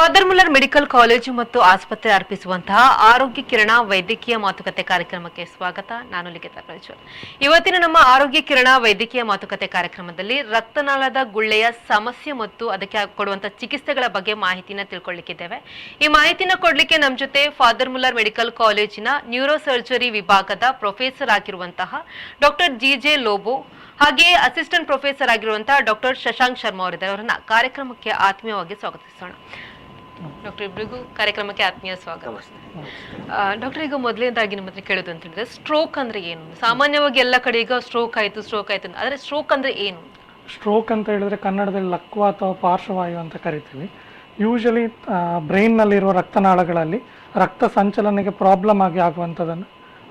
Father Muller medical college ಮತ್ತು ಆಸ್ಪತ್ರೆ ಅರ್ಪಿಸುವಂತಹ ಆರೋಗ್ಯ ಕಿರಣ ವೈದ್ಯಕೀಯ ಮಾತುಕತೆ ಕಾರ್ಯಕ್ರಮಕ್ಕೆ ಸ್ವಾಗತ. ನಾನು ಲಿಖಿತ ಪ್ರಜ್ವಲ್. ಇವತ್ತಿನ ನಮ್ಮ ಆರೋಗ್ಯ ಕಿರಣ ವೈದ್ಯಕೀಯ ಮಾತುಕತೆ ಕಾರ್ಯಕ್ರಮದಲ್ಲಿ ರಕ್ತನಾಳದ ಗುಳ್ಳೆಯ ಸಮಸ್ಯೆ ಮತ್ತು ಅದಕ್ಕೆ ಕೊಡುವಂತಹ ಚಿಕಿತ್ಸೆಗಳ ಬಗ್ಗೆ ಮಾಹಿತಿನ ತಿಳ್ಕೊಳ್ಳಿಕ್ಕಿದ್ದೇವೆ. ಈ ಮಾಹಿತಿನ ಕೊಡ್ಲಿಕ್ಕೆ ನಮ್ಮ ಜೊತೆ ಫಾದರ್ ಮುಲ್ಲರ್ ಮೆಡಿಕಲ್ ಕಾಲೇಜಿನ ನ್ಯೂರೋ ಸರ್ಜರಿ ವಿಭಾಗದ ಪ್ರೊಫೆಸರ್ ಆಗಿರುವಂತಹ ಡಾಕ್ಟರ್ ಜಿ ಜೆ ಲೋಬೋ, ಹಾಗೆಯೇ ಅಸಿಸ್ಟೆಂಟ್ ಪ್ರೊಫೆಸರ್ ಆಗಿರುವಂತಹ ಡಾಕ್ಟರ್ ಶಶಾಂಕ್ ಶರ್ಮಾ ಅವರಿದ್ದಾರೆ. ಅವರನ್ನ ಕಾರ್ಯಕ್ರಮಕ್ಕೆ ಆತ್ಮೀಯವಾಗಿ ಸ್ವಾಗತಿಸೋಣ. ಡಾಕ್ಟರ್ ಇಬ್ಬರಿಗೂ ಕಾರ್ಯಕ್ರಮಕ್ಕೆ ಆತ್ಮೀಯ ಸ್ವಾಗತ. ಡಾಕ್ಟರ್ ಈಗ ಮೊದಲನೇದಾಗಿ ನಿಮ್ಮ ಹತ್ರ ಕೇಳೋದು ಅಂತ ಹೇಳಿದ್ರೆ ಸ್ಟ್ರೋಕ್ ಅಂದ್ರೆ ಏನು? ಸಾಮಾನ್ಯವಾಗಿ ಎಲ್ಲ ಕಡೆ ಈಗ ಸ್ಟ್ರೋಕ್ ಆಯ್ತು ಸ್ಟ್ರೋಕ್ ಆಯ್ತು ಆದ್ರೆ ಸ್ಟ್ರೋಕ್ ಅಂದ್ರೆ ಏನು? ಸ್ಟ್ರೋಕ್ ಅಂತ ಹೇಳಿದ್ರೆ ಕನ್ನಡದಲ್ಲಿ ಲಕ್ವ ಅಥವಾ ಪಾರ್ಶ್ವವಾಯು ಅಂತ ಕರಿತೀವಿ. ಯೂಶಲಿ ಬ್ರೈನ್ನಲ್ಲಿರುವ ರಕ್ತನಾಳಗಳಲ್ಲಿ ರಕ್ತ ಸಂಚಲನೆಗೆ ಪ್ರಾಬ್ಲಮ್ ಆಗಿ ಆಗುವಂಥದ್ದನ್ನು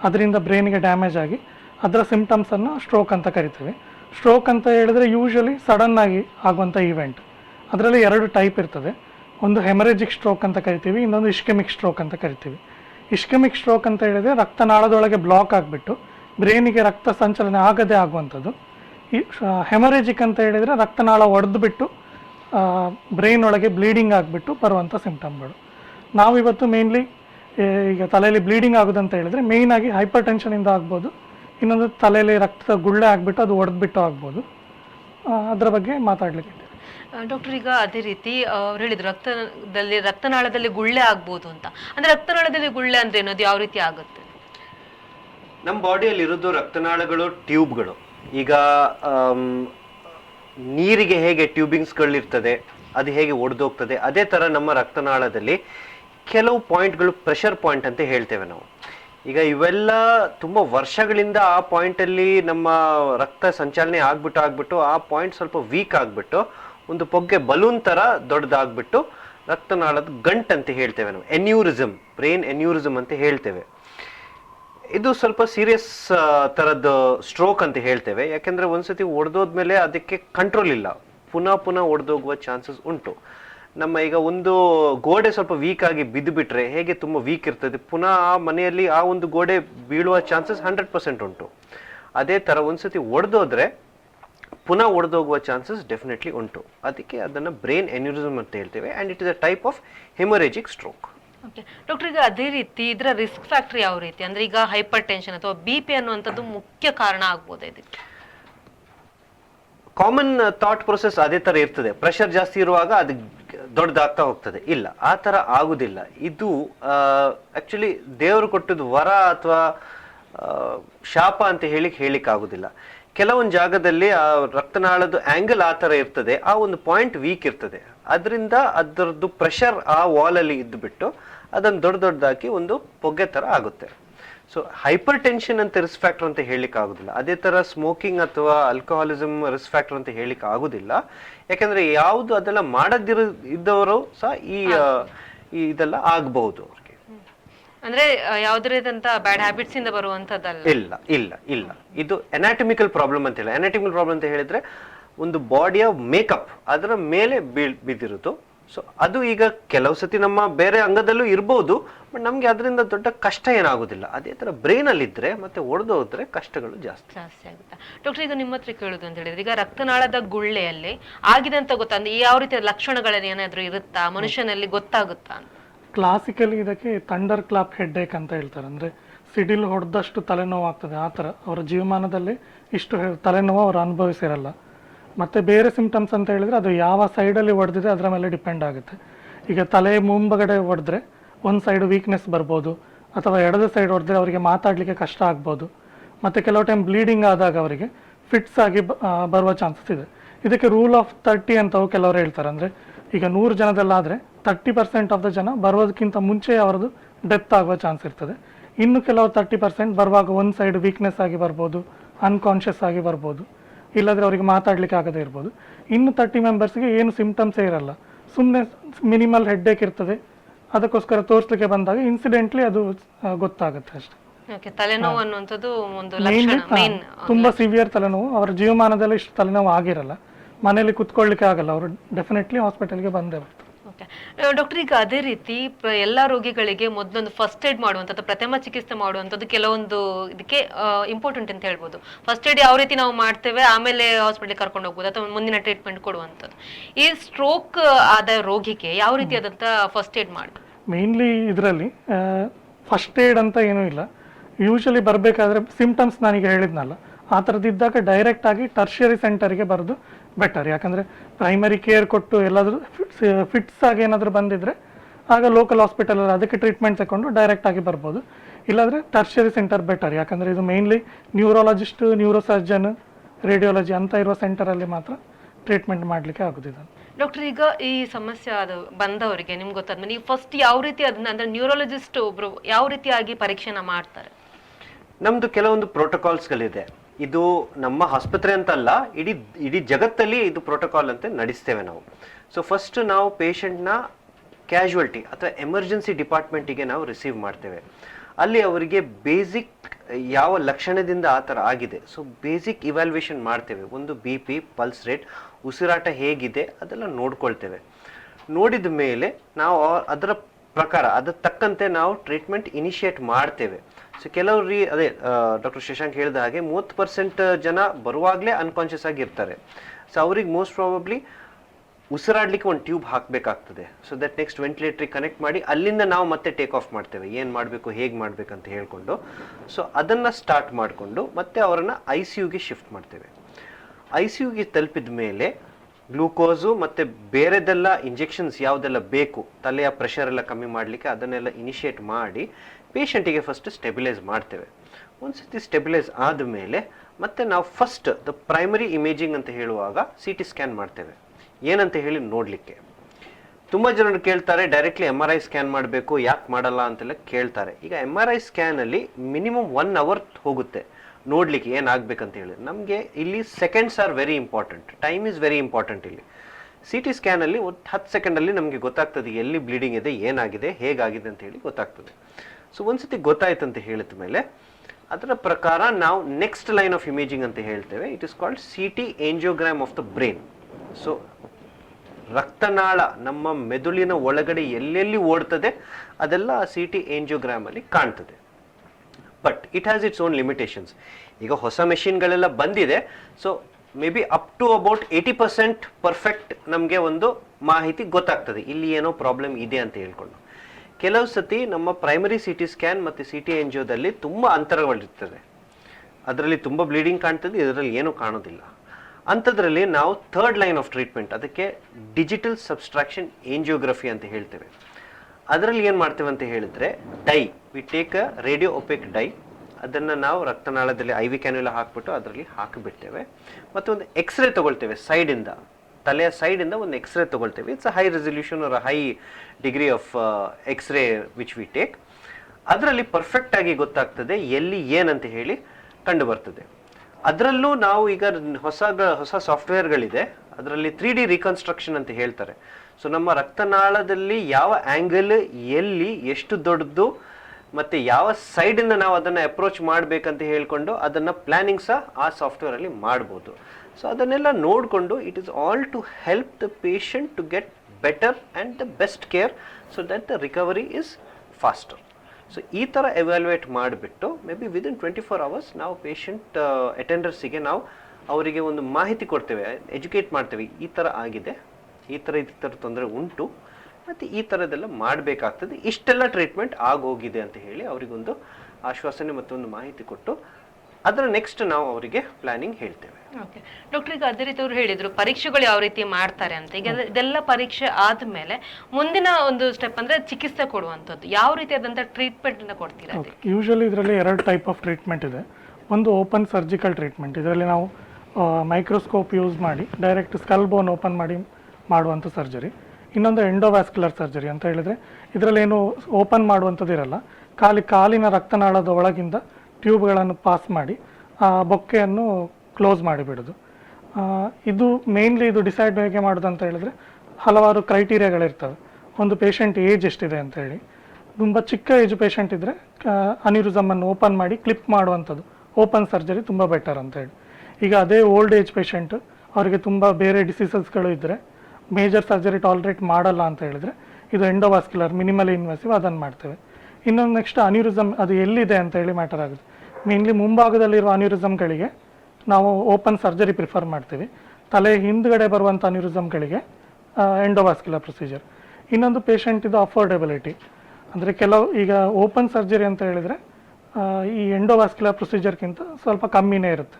ಅದರಿಂದ ಬ್ರೈನ್ಗೆ ಡ್ಯಾಮೇಜ್ ಆಗಿ ಅದರ ಸಿಂಪ್ಟಮ್ಸನ್ನು ಸ್ಟ್ರೋಕ್ ಅಂತ ಕರಿತೀವಿ. ಸ್ಟ್ರೋಕ್ ಅಂತ ಹೇಳಿದ್ರೆ ಯೂಶಲಿ ಸಡನ್ನಾಗಿ ಆಗುವಂಥ ಈವೆಂಟ್ ಅದರಲ್ಲಿ ಎರಡು ಟೈಪ್ ಇರ್ತದೆ. ಒಂದು ಹೆಮರೇಜಿಕ್ ಸ್ಟ್ರೋಕ್ ಅಂತ ಕರಿತೀವಿ, ಇನ್ನೊಂದು ಇಷ್ಕೆಮಿಕ್ ಸ್ಟ್ರೋಕ್ ಅಂತ ಕರಿತೀವಿ. ಇಷ್ಕೆಮಿಕ್ ಸ್ಟ್ರೋಕ್ ಅಂತ ಹೇಳಿದ್ರೆ ರಕ್ತನಾಳದೊಳಗೆ ಬ್ಲಾಕ್ ಆಗಿಬಿಟ್ಟು ಬ್ರೈನಿಗೆ ರಕ್ತ ಸಂಚಲನೆ ಆಗದೇ ಆಗುವಂಥದ್ದು. ಹೆಮರೇಜಿಕ್ ಅಂತ ಹೇಳಿದರೆ ರಕ್ತನಾಳ ಒಡೆದ್ಬಿಟ್ಟು ಬ್ರೈನ್ ಒಳಗೆ ಬ್ಲೀಡಿಂಗ್ ಆಗಿಬಿಟ್ಟು ಬರುವಂಥ ಸಿಂಪ್ಟಮ್ಗಳು. ನಾವಿವತ್ತು ಮೇನ್ಲಿ ಈಗ ತಲೆಯಲ್ಲಿ ಬ್ಲೀಡಿಂಗ್ ಆಗೋದಂತ ಹೇಳಿದ್ರೆ ಆಗಿ ಹೈಪರ್ ಟೆನ್ಷನಿಂದ ಆಗ್ಬೋದು, ಇನ್ನೊಂದು ತಲೆಯಲ್ಲಿ ರಕ್ತದ ಗುಳ್ಳೆ ಆಗಿಬಿಟ್ಟು ಅದು ಒಡೆದ್ಬಿಟ್ಟು ಆಗ್ಬೋದು. ಅದರ ಬಗ್ಗೆ ಮಾತಾಡ್ಲಿಕ್ಕೆ ಡಾಕ್ಟರ್ ಈಗ ಅದೇ ರೀತಿ ಅವ್ರು ಹೇಳಿದ್ರು ರಕ್ತದಲ್ಲಿ, ರಕ್ತನಾಳದಲ್ಲಿ ಗುಳ್ಳೆ ಆಗ್ಬೋದು ಅಂತ. ಅಂದ್ರೆ ರಕ್ತನಾಳದಲ್ಲಿ ಗುಳ್ಳೆ ಅಂದ್ರೆ ಏನದು? ಯಾವ ರೀತಿ ಆಗುತ್ತೆ? ನಮ್ಮ ಬಾಡಿಯಲ್ಲಿ ಇರೋದು ರಕ್ತನಾಳಗಳು, ಟ್ಯೂಬ್ಗಳು. ಈಗ ನೀರಿಗೆ ಹೇಗೆ ಟ್ಯೂಬಿಂಗ್ಸ್ಗಳಿರ್ತದೆ, ಅದು ಹೇಗೆ ಒಡೆದೋಗ್ತದೆ, ಅದೇ ಥರ ನಮ್ಮ ರಕ್ತನಾಳದಲ್ಲಿ ಕೆಲವು ಪಾಯಿಂಟ್ಗಳು ಪ್ರೆಷರ್ ಪಾಯಿಂಟ್ ಅಂತ ಹೇಳ್ತೇವೆ ನಾವು. ಈಗ ಇವೆಲ್ಲ ತುಂಬ ವರ್ಷಗಳಿಂದ ಆ ಪಾಯಿಂಟಲ್ಲಿ ನಮ್ಮ ರಕ್ತ ಸಂಚಾಲನೆ ಆಗ್ಬಿಟ್ಟು ಆಗ್ಬಿಟ್ಟು, ಆ ಪಾಯಿಂಟ್ ಸ್ವಲ್ಪ ವೀಕ್ ಆಗಿಬಿಟ್ಟು ಒಂದು ಪೊಗ್ಗೆ ಬಲೂನ್ ಥರ ದೊಡ್ಡದಾಗ್ಬಿಟ್ಟು ರಕ್ತನಾಳದ ಗಂಟ್ ಅಂತ ಹೇಳ್ತೇವೆ ನಾವು. ಎನ್ಯೂರಿಸಮ್, ಬ್ರೈನ್ ಎನ್ಯೂರಿಸಮ್ ಅಂತ ಹೇಳ್ತೇವೆ. ಇದು ಸ್ವಲ್ಪ ಸೀರಿಯಸ್ ಥರದ್ದು ಸ್ಟ್ರೋಕ್ ಅಂತ ಹೇಳ್ತೇವೆ. ಯಾಕೆಂದ್ರೆ ಒಂದ್ಸತಿ ಒಡೆದೋದ್ಮೇಲೆ ಅದಕ್ಕೆ ಕಂಟ್ರೋಲ್ ಇಲ್ಲ. ಪುನಃ ಪುನಃ ಒಡೆದೋಗುವ ಚಾನ್ಸಸ್ ಉಂಟು. ನಮ್ಮ ಈಗ ಒಂದು ಗೋಡೆ ಸ್ವಲ್ಪ ವೀಕ್ ಆಗಿ ಬಿದ್ದು ಬಿಟ್ರೆ ಹೇಗೆ ತುಂಬ ವೀಕ್ ಇರ್ತದೆ? ಪುನಃ ಆ ಮನೆಯಲ್ಲಿ ಆ ಒಂದು ಗೋಡೆ ಬೀಳುವ ಚಾನ್ಸಸ್ ಹಂಡ್ರೆಡ್ ಪರ್ಸೆಂಟ್ ಉಂಟು. ಅದೇ ಥರ ಒಂದ್ಸತಿ ಒಡೆದೋದ್ರೆ ಪುನಃ ಒಡೆದೋಗುವ ಚಾನ್ಸಸ್ ಡೆಫಿನೆಟ್ಲಿ ಉಂಟು. ಅದಕ್ಕೆ ಅದನ್ನು ಬ್ರೈನ್ ಎನ್ಯೂರಿಸಮ್ ಅಂತ ಹೇಳ್ತೇವೆ and it is a type of haemorrhagic stroke okay doctor ಈಗ ಅದೇ ರೀತಿ ಇದರ ರಿಸ್ಕ್ ಫ್ಯಾಕ್ಟರ್ ಯಾವ ರೀತಿ? ಅಂದರೆ ಈಗ ಹೈಪರ್ ಟೆನ್ಷನ್ ಅಥವಾ ಬಿ ಪಿ ಅನ್ನುವಂಥದ್ದು ಮುಖ್ಯ ಕಾರಣ ಆಗ್ಬೋದು ಇದಕ್ಕೆ? ಕಾಮನ್ ಥಾಟ್ ಪ್ರೊಸೆಸ್ ಅದೇ ಥರ ಇರ್ತದೆ. ಪ್ರೆಷರ್ ಜಾಸ್ತಿ ಇರುವಾಗ ಅದು ದೊಡ್ಡದಾಗ್ತಾ ಹೋಗ್ತದೆ. ಇಲ್ಲ ಆ ಥರ ಆಗುದಿಲ್ಲ. ಇದು ಆ್ಯಕ್ಚುಲಿ ದೇವರು ಕೊಟ್ಟದ್ದು ವರ ಅಥವಾ ಶಾಪ ಅಂತ ಹೇಳಿ ಹೇಳಿಕ್ ಆಗುದಿಲ್ಲ ಕೆಲವೊಂದು ಜಾಗದಲ್ಲಿ ಆ ರಕ್ತನಾಳದ ಆಂಗಲ್ ಆ ಥರ ಇರ್ತದೆ ಆ ಒಂದು ಪಾಯಿಂಟ್ ವೀಕ್ ಇರ್ತದೆ. ಅದರಿಂದ ಅದರದ್ದು ಪ್ರೆಷರ್ ಆ ವಾಲ್ ಅಲ್ಲಿ ಇದ್ದುಬಿಟ್ಟು ಅದನ್ನು ದೊಡ್ಡ ದೊಡ್ಡದಾಗಿ ಒಂದು ಪೊಗ್ಗೆ ತರ ಆಗುತ್ತೆ. ಸೊ ಹೈಪರ್ ಟೆನ್ಷನ್ ಅಂತ ರಿಸ್ಕ್ ಫ್ಯಾಕ್ಟರ್ ಅಂತ ಹೇಳಲಿಕ್ಕೆ ಆಗೋದಿಲ್ಲ. ಅದೇ ತರ ಸ್ಮೋಕಿಂಗ್ ಅಥವಾ ಆಲ್ಕೋಹಾಲಿಸಮ್ ರಿಸ್ಕ್ ಫ್ಯಾಕ್ಟರ್ ಅಂತ ಹೇಳಲಿಕ್ಕೆ ಆಗೋದಿಲ್ಲ. ಯಾಕಂದ್ರೆ ಯಾವುದು ಅದೆಲ್ಲ ಮಾಡದಿರ ಇದ್ದವರು ಸಹ ಈ ಇದೆಲ್ಲ ಆಗಬಹುದು ಅಂದ್ರೆ ಯಾವುದೇ ರೀತಿಯಂತ ಬ್ಯಾಡ್ ಹ್ಯಾಬಿಟ್ಸ್ ಇಂದ ಬರುವಂತದ್ದಲ್ಲ. ಇಲ್ಲ ಇಲ್ಲ ಇಲ್ಲ. ಇದು ಎನಾಟಮಿಕಲ್ ಪ್ರಾಬ್ಲಮ್ ಅಂತ ಇಲ್ಲ. ಎನಾಟಮಿಕಲ್ ಪ್ರಾಬ್ಲಮ್ ಅಂತ ಹೇಳಿದ್ರೆ ಒಂದು ಬಾಡಿಯ ಮೇಕಪ್ ಅದರ ಮೇಲೆ ಬೀಳ್ ಬಿದ್ದಿರುತ್ತೋ. ಸೊ ಅದು ಈಗ ಕೆಲವು ಸತಿ ನಮ್ಮ ಬೇರೆ ಅಂಗದಲ್ಲೂ ಇರ್ಬೋದು ಬಟ್ ನಮ್ಗೆ ಅದರಿಂದ ದೊಡ್ಡ ಕಷ್ಟ ಏನಾಗುದಿಲ್ಲ. ಅದೇ ತರ ಬ್ರೈನ್ ಅಲ್ಲಿ ಇದ್ರೆ ಮತ್ತೆ ಒಡೆದು ಹೋದ್ರೆ ಕಷ್ಟಗಳು ಜಾಸ್ತಿ. ಜಾಸ್ತಿ ಆಗುತ್ತೆ. ಡಾಕ್ಟರ್ ಈಗ ನಿಮ್ಮ ಹತ್ರ ಕೇಳುದು ಅಂತ ಹೇಳಿದ್ರೆ ಈಗ ರಕ್ತನಾಳದ ಗುಳ್ಳೆಯಲ್ಲಿ ಆಗಿದೆ ಅಂತ ಗೊತ್ತಾ ಯಾವ ರೀತಿಯ ಲಕ್ಷಣಗಳಲ್ಲಿ ಏನಾದ್ರೂ ಇರುತ್ತಾ? ಮನುಷ್ಯನಲ್ಲಿ ಗೊತ್ತಾಗುತ್ತಾ ಅಂತ? ಕ್ಲಾಸಿಕಲಿ ಇದಕ್ಕೆ ಥಂಡರ್ ಕ್ಲಾಪ್ ಹೆಡ್ಡೇಕ್ ಅಂತ ಹೇಳ್ತಾರೆ. ಅಂದರೆ ಸಿಡಿಲು ಹೊಡೆದಷ್ಟು ತಲೆನೋವು ಆಗ್ತದೆ ಆ ಥರ ಅವರ ಜೀವಮಾನದಲ್ಲಿ ಇಷ್ಟು ತಲೆನೋವು ಅವರು ಅನುಭವಿಸಿರಲ್ಲ. ಮತ್ತು ಬೇರೆ ಸಿಂಪ್ಟಮ್ಸ್ ಅಂತ ಹೇಳಿದರೆ ಅದು ಯಾವ ಸೈಡಲ್ಲಿ ಹೊಡೆದಿದೆ ಅದರ ಮೇಲೆ ಡಿಪೆಂಡ್ ಆಗುತ್ತೆ. ಈಗ ತಲೆ ಮುಂಬಗಡೆ ಹೊಡೆದ್ರೆ ಒಂದು ಸೈಡ್ ವೀಕ್ನೆಸ್ ಬರ್ಬೋದು, ಅಥವಾ ಎಡದ ಸೈಡ್ ಹೊಡೆದ್ರೆ ಅವರಿಗೆ ಮಾತಾಡಲಿಕ್ಕೆ ಕಷ್ಟ ಆಗ್ಬೋದು, ಮತ್ತು ಕೆಲವು ಟೈಮ್ ಬ್ಲೀಡಿಂಗ್ ಆದಾಗ ಅವರಿಗೆ ಫಿಟ್ಸ್ ಆಗಿ ಬರುವ ಚಾನ್ಸಸ್ ಇದೆ. ಇದಕ್ಕೆ ರೂಲ್ ಆಫ್ ತರ್ಟಿ ಅಂತವು ಕೆಲವರು ಹೇಳ್ತಾರೆ. ಅಂದರೆ ಈಗ ನೂರು ಜನದಲ್ಲಾದರೆ ತರ್ಟಿ ಪರ್ಸೆಂಟ್ ಆಫ್ ದ ಜನ ಬರೋದಕ್ಕಿಂತ ಮುಂಚೆ ಅವರದು ಡೆತ್ ಆಗುವ ಚಾನ್ಸ್ ಇರ್ತದೆ. ಇನ್ನು ಕೆಲವು ತರ್ಟಿ ಪರ್ಸೆಂಟ್ ಬರುವಾಗ ಒಂದು ಸೈಡ್ ವೀಕ್ನೆಸ್ ಆಗಿ ಬರ್ಬೋದು ಅನ್ಕಾನ್ಷಿಯಸ್ ಆಗಿ ಬರ್ಬೋದು ಇಲ್ಲಾದರೆ ಅವರಿಗೆ ಮಾತಾಡಲಿಕ್ಕೆ ಆಗದೇ ಇರ್ಬೋದು. ಇನ್ನು ತರ್ಟಿ ಮೆಂಬರ್ಸ್ಗೆ ಏನು ಸಿಂಪ್ಟಮ್ಸೇ ಇರಲ್ಲ. ಸುಮ್ಮನೆ ಮಿನಿಮಲ್ ಹೆಡ್ಡೇಕ್ ಇರ್ತದೆ. ಅದಕ್ಕೋಸ್ಕರ ತೋರಿಸ್ಲಿಕ್ಕೆ ಬಂದಾಗ ಇನ್ಸಿಡೆಂಟ್ಲಿ ಅದು ಗೊತ್ತಾಗುತ್ತೆ ಅಷ್ಟೇ. ತಲೆನೋವು ಅನ್ನುವಂಥದ್ದು ಒಂದು ತುಂಬಾ ಸಿವಿಯರ್ ತಲೆನೋವು. ಅವರ ಜೀವಮಾನದಲ್ಲಿ ಇಷ್ಟು ತಲೆನೋವು ಆಗಿರಲ್ಲ. ಮನೆಯಲ್ಲಿ ಕುತ್ಕೊಳ್ಳಿಕ್ಕೆ ಆಗಲ್ಲ. ಅವರು ಡೆಫಿನೆಟ್ಲಿ ಹಾಸ್ಪಿಟಲ್ಗೆ ಬಂದೇ ಬರ್ತಾರೆ. ಡಾಕ್ಟರ್ ಈಗ ಅದೇ ರೀತಿ ಎಲ್ಲಾ ರೋಗಿಗಳಿಗೆ ಮೊದಲೊಂದು ಫಸ್ಟ್ ಏಡ್ ಮಾಡುವಂಥದ್ದು ಪ್ರಥಮ ಚಿಕಿತ್ಸೆ ಮಾಡುವಂಥದ್ದು ಕೆಲವೊಂದು ಇದಕ್ಕೆ ಇಂಪಾರ್ಟೆಂಟ್ ಅಂತ ಹೇಳ್ಬೋದು. ಫಸ್ಟ್ ಏಡ್ ಯಾವ ರೀತಿ ನಾವು ಮಾಡ್ತೇವೆ ಆಮೇಲೆ ಹಾಸ್ಪಿಟಲ್ ಕರ್ಕೊಂಡು ಹೋಗ್ಬೋದು ಅಥವಾ ಮುಂದಿನ ಟ್ರೀಟ್ಮೆಂಟ್ ಕೊಡುವಂಥದ್ದು. ಈ ಸ್ಟ್ರೋಕ್ ಆದ ರೋಗಿಗೆ ಯಾವ ರೀತಿ ರೀತಿಯಾದಂಥ ಫಸ್ಟ್ ಏಡ್ ಮಾಡಿ? ಮೇನ್ಲಿ ಇದರಲ್ಲಿ ಫಸ್ಟ್ ಏಡ್ ಅಂತ ಏನೂ ಇಲ್ಲ. ಯೂಶಲಿ ಬರಬೇಕಾದ್ರೆ ಸಿಂಪ್ಟಮ್ಸ್ ನಾನೀಗ ಹೇಳಿದ್ನಲ್ಲ. ಆ ಥರದ್ದಿದ್ದಾಗ ಡೈರೆಕ್ಟ್ ಆಗಿ ಟರ್ಷಿಯರಿ ಸೆಂಟರ್ಗೆ ಬರೋದು ಬೆಟರ್ ಯಾಕಂದರೆ ಪ್ರೈಮರಿ ಕೇರ್ ಕೊಟ್ಟು ಎಲ್ಲಾದರೂ ಫಿಟ್ಸ್ ಆಗಿ ಏನಾದರೂ ಬಂದಿದ್ರೆ ಆಗ ಲೋಕಲ್ ಹಾಸ್ಪಿಟಲಲ್ಲಿ ಅದಕ್ಕೆ ಟ್ರೀಟ್ಮೆಂಟ್ ತಗೊಂಡು ಡೈರೆಕ್ಟ್ ಆಗಿ ಬರ್ಬೋದು. ಇಲ್ಲಾಂದರೆ ಟರ್ಷರಿ ಸೆಂಟರ್ ಬೆಟರ್ ಯಾಕಂದರೆ ಇದು ಮೇಯ್ನ್ಲಿ ನ್ಯೂರಾಲಜಿಸ್ಟ್ ನ್ಯೂರೋಸರ್ಜನ್ ರೇಡಿಯಾಲಜಿ ಅಂತ ಇರುವ ಸೆಂಟರಲ್ಲಿ ಮಾತ್ರ ಟ್ರೀಟ್ಮೆಂಟ್ ಮಾಡಲಿಕ್ಕೆ ಆಗೋದಿದೆ ಡಾಕ್ಟರ್ ಈಗ ಈ ಸಮಸ್ಯೆ ಅದು ಬಂದವರಿಗೆ ನಿಮ್ಗೆ ಗೊತ್ತಾದ್ಮೇಲೆ ನೀವು ಫಸ್ಟ್ ಯಾವ ರೀತಿ ಅದನ್ನ ಅಂದರೆ ನ್ಯೂರಾಲಜಿಸ್ಟ್ ಒಬ್ಬರು ಯಾವ ರೀತಿಯಾಗಿ ಪರೀಕ್ಷೆನ ಮಾಡ್ತಾರೆ? ನಮ್ದು ಕೆಲವೊಂದು ಪ್ರೋಟೋಕಾಲ್ಸ್ಗಳಿದೆ ಇದು ನಮ್ಮ ಆಸ್ಪತ್ರೆ ಅಂತ ಅಲ್ಲ ಇಡೀ ಇಡೀ ಜಗತ್ತಲ್ಲಿ ಇದು ಪ್ರೋಟೋಕಾಲ್ ಅಂತ ನಡೆಸ್ತೇವೆ ನಾವು. ಸೊ ಫಸ್ಟ್ ನಾವು ಪೇಷಂಟ್ನ ಕ್ಯಾಶುವಲ್ಟಿ ಅಥವಾ ಎಮರ್ಜೆನ್ಸಿ ಡಿಪಾರ್ಟ್ಮೆಂಟಿಗೆ ನಾವು ರಿಸೀವ್ ಮಾಡ್ತೇವೆ. ಅಲ್ಲಿ ಅವರಿಗೆ ಬೇಸಿಕ್ ಯಾವ ಲಕ್ಷಣದಿಂದ ಆ ಥರ ಆಗಿದೆ. ಸೊ ಬೇಸಿಕ್ ಇವ್ಯಾಲ್ಯೂಯೇಷನ್ ಮಾಡ್ತೇವೆ. ಒಂದು ಬಿ ಪಿ ಪಲ್ಸ್ ರೇಟ್ ಉಸಿರಾಟ ಹೇಗಿದೆ, ಅದೆಲ್ಲ ನೋಡ್ಕೊಳ್ತೇವೆ. ನೋಡಿದ ಮೇಲೆ ನಾವು ಅದರ ಪ್ರಕಾರ, ಅದಕ್ಕೆ ತಕ್ಕಂತೆ ನಾವು ಟ್ರೀಟ್ಮೆಂಟ್ ಇನಿಷಿಯೇಟ್ ಮಾಡ್ತೇವೆ. ಸೊ ಕೆಲವರು ರೀ, ಅದೇ ಡಾಕ್ಟರ್ ಶಶಾಂಕ್ ಹೇಳಿದ ಹಾಗೆ ಮೂವತ್ತು ಪರ್ಸೆಂಟ್ ಜನ ಬರುವಾಗಲೇ ಅನ್ಕಾನ್ಷಿಯಸ್ ಆಗಿರ್ತಾರೆ. ಸೊ ಅವ್ರಿಗೆ ಮೋಸ್ಟ್ ಪ್ರಾಬಬ್ಲಿ ಉಸಿರಾಡ್ಲಿಕ್ಕೆ ಒಂದು ಟ್ಯೂಬ್ ಹಾಕಬೇಕಾಗ್ತದೆ. ಸೊ ದಟ್ ನೆಕ್ಸ್ಟ್ ವೆಂಟಿಲೇಟ್ರಿಗೆ ಕನೆಕ್ಟ್ ಮಾಡಿ ಅಲ್ಲಿಂದ ನಾವು ಮತ್ತೆ ಟೇಕ್ ಆಫ್ ಮಾಡ್ತೇವೆ. ಏನು ಮಾಡಬೇಕು, ಹೇಗೆ ಮಾಡಬೇಕಂತ ಹೇಳಿಕೊಂಡು. ಸೊ ಅದನ್ನು ಸ್ಟಾರ್ಟ್ ಮಾಡಿಕೊಂಡು ಮತ್ತೆ ಅವರನ್ನು ಐ ಸಿ ಯುಗೆ ಶಿಫ್ಟ್ ಮಾಡ್ತೇವೆ. ಐ ಸಿ ಯುಗೆ ತಲುಪಿದ ಮೇಲೆ ಗ್ಲೂಕೋಸು ಮತ್ತು ಬೇರೆದೆಲ್ಲ ಇಂಜೆಕ್ಷನ್ಸ್ ಯಾವುದೆಲ್ಲ ಬೇಕು, ತಲೆಯ ಪ್ರೆಷರ್ ಎಲ್ಲ ಕಮ್ಮಿ ಮಾಡಲಿಕ್ಕೆ ಅದನ್ನೆಲ್ಲ ಇನಿಷಿಯೇಟ್ ಮಾಡಿ ಪೇಷಂಟಿಗೆ ಫಸ್ಟ್ ಸ್ಟೆಬಿಲೈಸ್ ಮಾಡ್ತೇವೆ. ಒಂದು ಸತಿ ಸ್ಟೆಬಿಲೈಸ್ ಆದಮೇಲೆ ಮತ್ತೆ ನಾವು ಫಸ್ಟ್ ದ ಪ್ರೈಮರಿ ಇಮೇಜಿಂಗ್ ಅಂತ ಹೇಳುವಾಗ ಸಿ ಟಿ ಸ್ಕ್ಯಾನ್ ಮಾಡ್ತೇವೆ. ಏನಂತ ಹೇಳಿ ನೋಡಲಿಕ್ಕೆ. ತುಂಬ ಜನರು ಕೇಳ್ತಾರೆ directly M R I scan ಮಾಡಬೇಕು, ಯಾಕೆ ಮಾಡಲ್ಲ? ಅಂತೆಲ್ಲ ಕೇಳ್ತಾರೆ. ಈಗ ಎಂ ಆರ್ ಐ ಸ್ಕ್ಯಾನಲ್ಲಿ ಮಿನಿಮಮ್ ಒನ್ ಅವರ್ ಹೋಗುತ್ತೆ. ನೋಡಲಿಕ್ಕೆ ಏನಾಗಬೇಕಂತ ಹೇಳಿ. ನಮಗೆ ಇಲ್ಲಿ seconds are very important time is very important ಇಲ್ಲಿ. ಸಿ ಟಿ ಸ್ಕ್ಯಾನಲ್ಲಿ ಒಂದು ಹತ್ತು ಸೆಕೆಂಡಲ್ಲಿ ನಮಗೆ ಗೊತ್ತಾಗ್ತದೆ ಎಲ್ಲಿ ಬ್ಲೀಡಿಂಗ್ ಇದೆ, ಏನಾಗಿದೆ, ಹೇಗಾಗಿದೆ ಅಂತ ಹೇಳಿ ಗೊತ್ತಾಗ್ತದೆ. ಸೊ ಒಂದ್ಸತಿ ಗೊತ್ತಾಯ್ತು ಅಂತ ಹೇಳಿದ ಮೇಲೆ, ಅದರ ಪ್ರಕಾರ ನಾವು ನೆಕ್ಸ್ಟ್ ಲೈನ್ ಆಫ್ ಇಮೇಜಿಂಗ್ ಅಂತ ಹೇಳ್ತೇವೆ. It is called C T angiogram of the brain so ರಕ್ತನಾಳ ನಮ್ಮ ಮೆದುಳಿನ ಒಳಗಡೆ ಎಲ್ಲೆಲ್ಲಿ ಓಡ್ತದೆ, ಅದೆಲ್ಲ ಸಿ ಟಿ ಅಲ್ಲಿ ಕಾಣ್ತದೆ. But it has its own limitations ಈಗ ಹೊಸ ಮೆಷಿನ್ಗಳೆಲ್ಲ ಬಂದಿದೆ. So maybe up to about eighty percent perfect ನಮಗೆ ಒಂದು ಮಾಹಿತಿ ಗೊತ್ತಾಗ್ತದೆ. ಇಲ್ಲಿ ಏನೋ ಪ್ರಾಬ್ಲಮ್ ಇದೆ ಅಂತ ಹೇಳ್ಕೊಂಡು. ಕೆಲವು ಸತಿ ನಮ್ಮ ಪ್ರೈಮರಿ ಸಿ ಟಿ ಸ್ಕ್ಯಾನ್ ಮತ್ತು ಸಿ ಟಿ ಎಂಜಿಯೋದಲ್ಲಿ ತುಂಬ ಅಂತರಗಳಿರ್ತದೆ. ಅದರಲ್ಲಿ ತುಂಬ ಬ್ಲೀಡಿಂಗ್ ಕಾಣ್ತದೆ, ಇದರಲ್ಲಿ ಏನೂ ಕಾಣೋದಿಲ್ಲ. ಅಂಥದ್ರಲ್ಲಿ ನಾವು ಥರ್ಡ್ ಲೈನ್ ಆಫ್ ಟ್ರೀಟ್ಮೆಂಟ್ ಅದಕ್ಕೆ ಡಿಜಿಟಲ್ ಸಬ್ಸ್ಟ್ರಾಕ್ಷನ್ ಏಂಜಿಯೋಗ್ರಫಿ ಅಂತ ಹೇಳ್ತೇವೆ. ಅದರಲ್ಲಿ ಏನು ಮಾಡ್ತೇವೆ ಅಂತ ಹೇಳಿದ್ರೆ dye we take a radio opaque dye ಅದನ್ನು ನಾವು ರಕ್ತನಾಳದಲ್ಲಿ ಐ ವಿ ಕ್ಯಾನ್ಯುಲ ಹಾಕ್ಬಿಟ್ಟು ಅದರಲ್ಲಿ ಹಾಕಿಬಿಡ್ತೇವೆ. ಮತ್ತು ಒಂದು ಎಕ್ಸ್ರೇ ತಗೊಳ್ತೇವೆ ಸೈಡಿಂದ ತಲೆಯ ಸೈಡಿಂದ ಒಂದು x ray ತಗೊಳ್ತೇವೆ. It's a high resolution or high degree of x ray which we take ಅದರಲ್ಲಿ ಪರ್ಫೆಕ್ಟ್ ಆಗಿ ಗೊತ್ತಾಗ್ತದೆ ಎಲ್ಲಿ ಏನಂತ ಹೇಳಿ ಕಂಡು ಬರ್ತದೆ ಅದರಲ್ಲೂ ನಾವು ಈಗ ಹೊಸ ಹೊಸ ಸಾಫ್ಟ್ವೇರ್ಗಳಿದೆ ಅದರಲ್ಲಿ ತ್ರೀ ಡಿ ರಿಕನ್ಸ್ಟ್ರಕ್ಷನ್ ಅಂತ ಹೇಳ್ತಾರೆ. ಸೊ ನಮ್ಮ ರಕ್ತನಾಳದಲ್ಲಿ ಯಾವ ಆ್ಯಂಗಲ್ ಎಲ್ಲಿ, ಎಷ್ಟು ದೊಡ್ಡದು, ಮತ್ತು ಯಾವ ಸೈಡಿಂದ ನಾವು ಅದನ್ನು ಅಪ್ರೋಚ್ ಮಾಡಬೇಕಂತ ಹೇಳ್ಕೊಂಡು ಅದನ್ನು ಪ್ಲ್ಯಾನಿಂಗ್ ಸಹ ಆ ಸಾಫ್ಟ್ವೇರಲ್ಲಿ ಮಾಡ್ಬೋದು. ಸೊ ಅದನ್ನೆಲ್ಲ ನೋಡಿಕೊಂಡು it is all to help the patient to get better and the best care so that the recovery is faster so ಈ ಥರ ಎವ್ಯಾಲ್ಯೂಯೇಟ್ ಮಾಡಿಬಿಟ್ಟು maybe within twenty four hours ನಾವು ಪೇಷಂಟ್ ಅಟೆಂಡರ್ಸಿಗೆ ನಾವು ಅವರಿಗೆ ಒಂದು ಮಾಹಿತಿ ಕೊಡ್ತೇವೆ ಎಜುಕೇಟ್ ಮಾಡ್ತೇವೆ. ಈ ಥರ ಆಗಿದೆ. ಈ ಥರ ಈ ಥರ ತೊಂದರೆ ಉಂಟು. ಮತ್ತು ಈ ಥರದ್ದೆಲ್ಲ ಮಾಡಬೇಕಾಗ್ತದೆ. ಇಷ್ಟೆಲ್ಲ ಟ್ರೀಟ್ಮೆಂಟ್ ಆಗೋಗಿದೆ ಅಂತ ಹೇಳಿ ಅವರಿಗೊಂದು ಆಶ್ವಾಸನೆ ಮತ್ತು ಒಂದು ಮಾಹಿತಿ ಕೊಟ್ಟು ಅದರ ನೆಕ್ಸ್ಟ್ ನಾವು ಅವರಿಗೆ ಪ್ಲಾನಿಂಗ್ ಹೇಳ್ತೇವೆ. ಓಕೆ ಡಾಕ್ಟರ್ ಈಗ ಅದೇ ರೀತಿ ಅವರು ಹೇಳಿದ್ರು ಪರೀಕ್ಷೆಗಳು ಯಾವ ರೀತಿ ಮಾಡ್ತಾರೆ ಅಂತ. ಈಗ ಇದೆಲ್ಲ ಪರೀಕ್ಷೆ ಆದ್ಮೇಲೆ ಮುಂದಿನ ಒಂದು ಸ್ಟೆಪ್ ಅಂದ್ರೆ ಚಿಕಿತ್ಸೆ ಕೊಡುವಂಥದ್ದು. ಯಾವ ರೀತಿಯಾದಂಥ ಟ್ರೀಟ್ಮೆಂಟ್ ಅನ್ನ ಕೊಡ್ತೀರಾ ಅದಕ್ಕೆ? ಯೂಶಲಿ ಇದರಲ್ಲಿ ಎರಡು ಟೈಪ್ ಆಫ್ ಟ್ರೀಟ್ಮೆಂಟ್ ಇದೆ. ಒಂದು ಓಪನ್ ಸರ್ಜಿಕಲ್ ಟ್ರೀಟ್ಮೆಂಟ್ ಇದರಲ್ಲಿ ನಾವು ಮೈಕ್ರೋಸ್ಕೋಪ್ ಯೂಸ್ ಮಾಡಿ ಡೈರೆಕ್ಟ್ ಸ್ಕಲ್ ಬೋನ್ ಓಪನ್ ಮಾಡಿ ಮಾಡುವಂಥ ಸರ್ಜರಿ ಇನ್ನೊಂದು ಎಂಡೋವ್ಯಾಸ್ಕ್ಯುಲರ್ ಸರ್ಜರಿ ಅಂತ ಹೇಳಿದರೆ ಇದರಲ್ಲೇನು ಓಪನ್ ಮಾಡುವಂಥದ್ದು ಇರಲ್ಲ. ಖಾಲಿ ಕಾಲಿನ ರಕ್ತನಾಳದ ಒಳಗಿಂದ ಟ್ಯೂಬ್ಗಳನ್ನು ಪಾಸ್ ಮಾಡಿ ಆ ಬೊಕ್ಕೆಯನ್ನು ಕ್ಲೋಸ್ ಮಾಡಿಬಿಡೋದು. ಇದು ಮೇನ್ಲಿ ಇದು ಡಿಸೈಡ್ ಹೇಗೆ ಮಾಡೋದು ಅಂತ ಹೇಳಿದ್ರೆ ಹಲವಾರು ಕ್ರೈಟೀರಿಯಾಗಳಿರ್ತವೆ. ಒಂದು ಪೇಷಂಟ್ ಏಜ್ ಎಷ್ಟಿದೆ ಅಂತ ಹೇಳಿ. ತುಂಬ ಚಿಕ್ಕ ಏಜ್ ಪೇಷಂಟ್ ಇದ್ದರೆ ಅನಿರುಸಮನ್ನು ಓಪನ್ ಮಾಡಿ ಕ್ಲಿಪ್ ಮಾಡುವಂಥದ್ದು. ಓಪನ್ ಸರ್ಜರಿ ತುಂಬ ಬೆಟರ್ ಅಂತ ಹೇಳಿ. ಈಗ ಅದೇ ಓಲ್ಡ್ ಏಜ್ ಪೇಷಂಟ್, ಅವರಿಗೆ ತುಂಬ ಬೇರೆ ಡಿಸೀಸಸ್ಗಳು ಇದ್ದರೆ ಮೇಜರ್ ಸರ್ಜರಿ ಟಾಲರೇಟ್ ಮಾಡಲ್ಲ ಅಂತ ಹೇಳಿದ್ರೆ ಇದು ಎಂಡೋವಾಸ್ಕ್ಯುಲರ್ ಮಿನಿಮಲ್ ಇನ್ವೆಸಿವ್ ಅದನ್ನು ಮಾಡ್ತೇವೆ. ಇನ್ನೊಂದು ನೆಕ್ಸ್ಟ್ ಅನಿರುಸಮ್ ಅದು ಎಲ್ಲಿದೆ ಅಂತ ಹೇಳಿ ಮ್ಯಾಟರ್ ಆಗುತ್ತೆ. ಮೇನ್ಲಿ ಮುಂಭಾಗದಲ್ಲಿರುವ ಅನ್ಯೂರಿಸಮ್ಗಳಿಗೆ ನಾವು ಓಪನ್ ಸರ್ಜರಿ ಪ್ರಿಫರ್ ಮಾಡ್ತೀವಿ. ತಲೆ ಹಿಂದ್ಗಡೆ ಬರುವಂಥ ಅನ್ಯೂರಿಸಮ್ಗಳಿಗೆ ಎಂಡೋವಾಸ್ಕ್ಯುಲರ್ ಪ್ರೊಸೀಜರ್ ಇನ್ನೊಂದು ಪೇಷಂಟ್ ಇದು ಅಫೋರ್ಡೆಬಿಲಿಟಿ ಅಂದರೆ ಕೆಲವು ಈಗ ಓಪನ್ ಸರ್ಜರಿ ಅಂತ ಹೇಳಿದರೆ ಈ ಎಂಡೋವಾಸ್ಕ್ಯುಲರ್ ಪ್ರೊಸೀಜರ್ಗಿಂತ ಸ್ವಲ್ಪ ಕಮ್ಮಿನೇ ಇರುತ್ತೆ.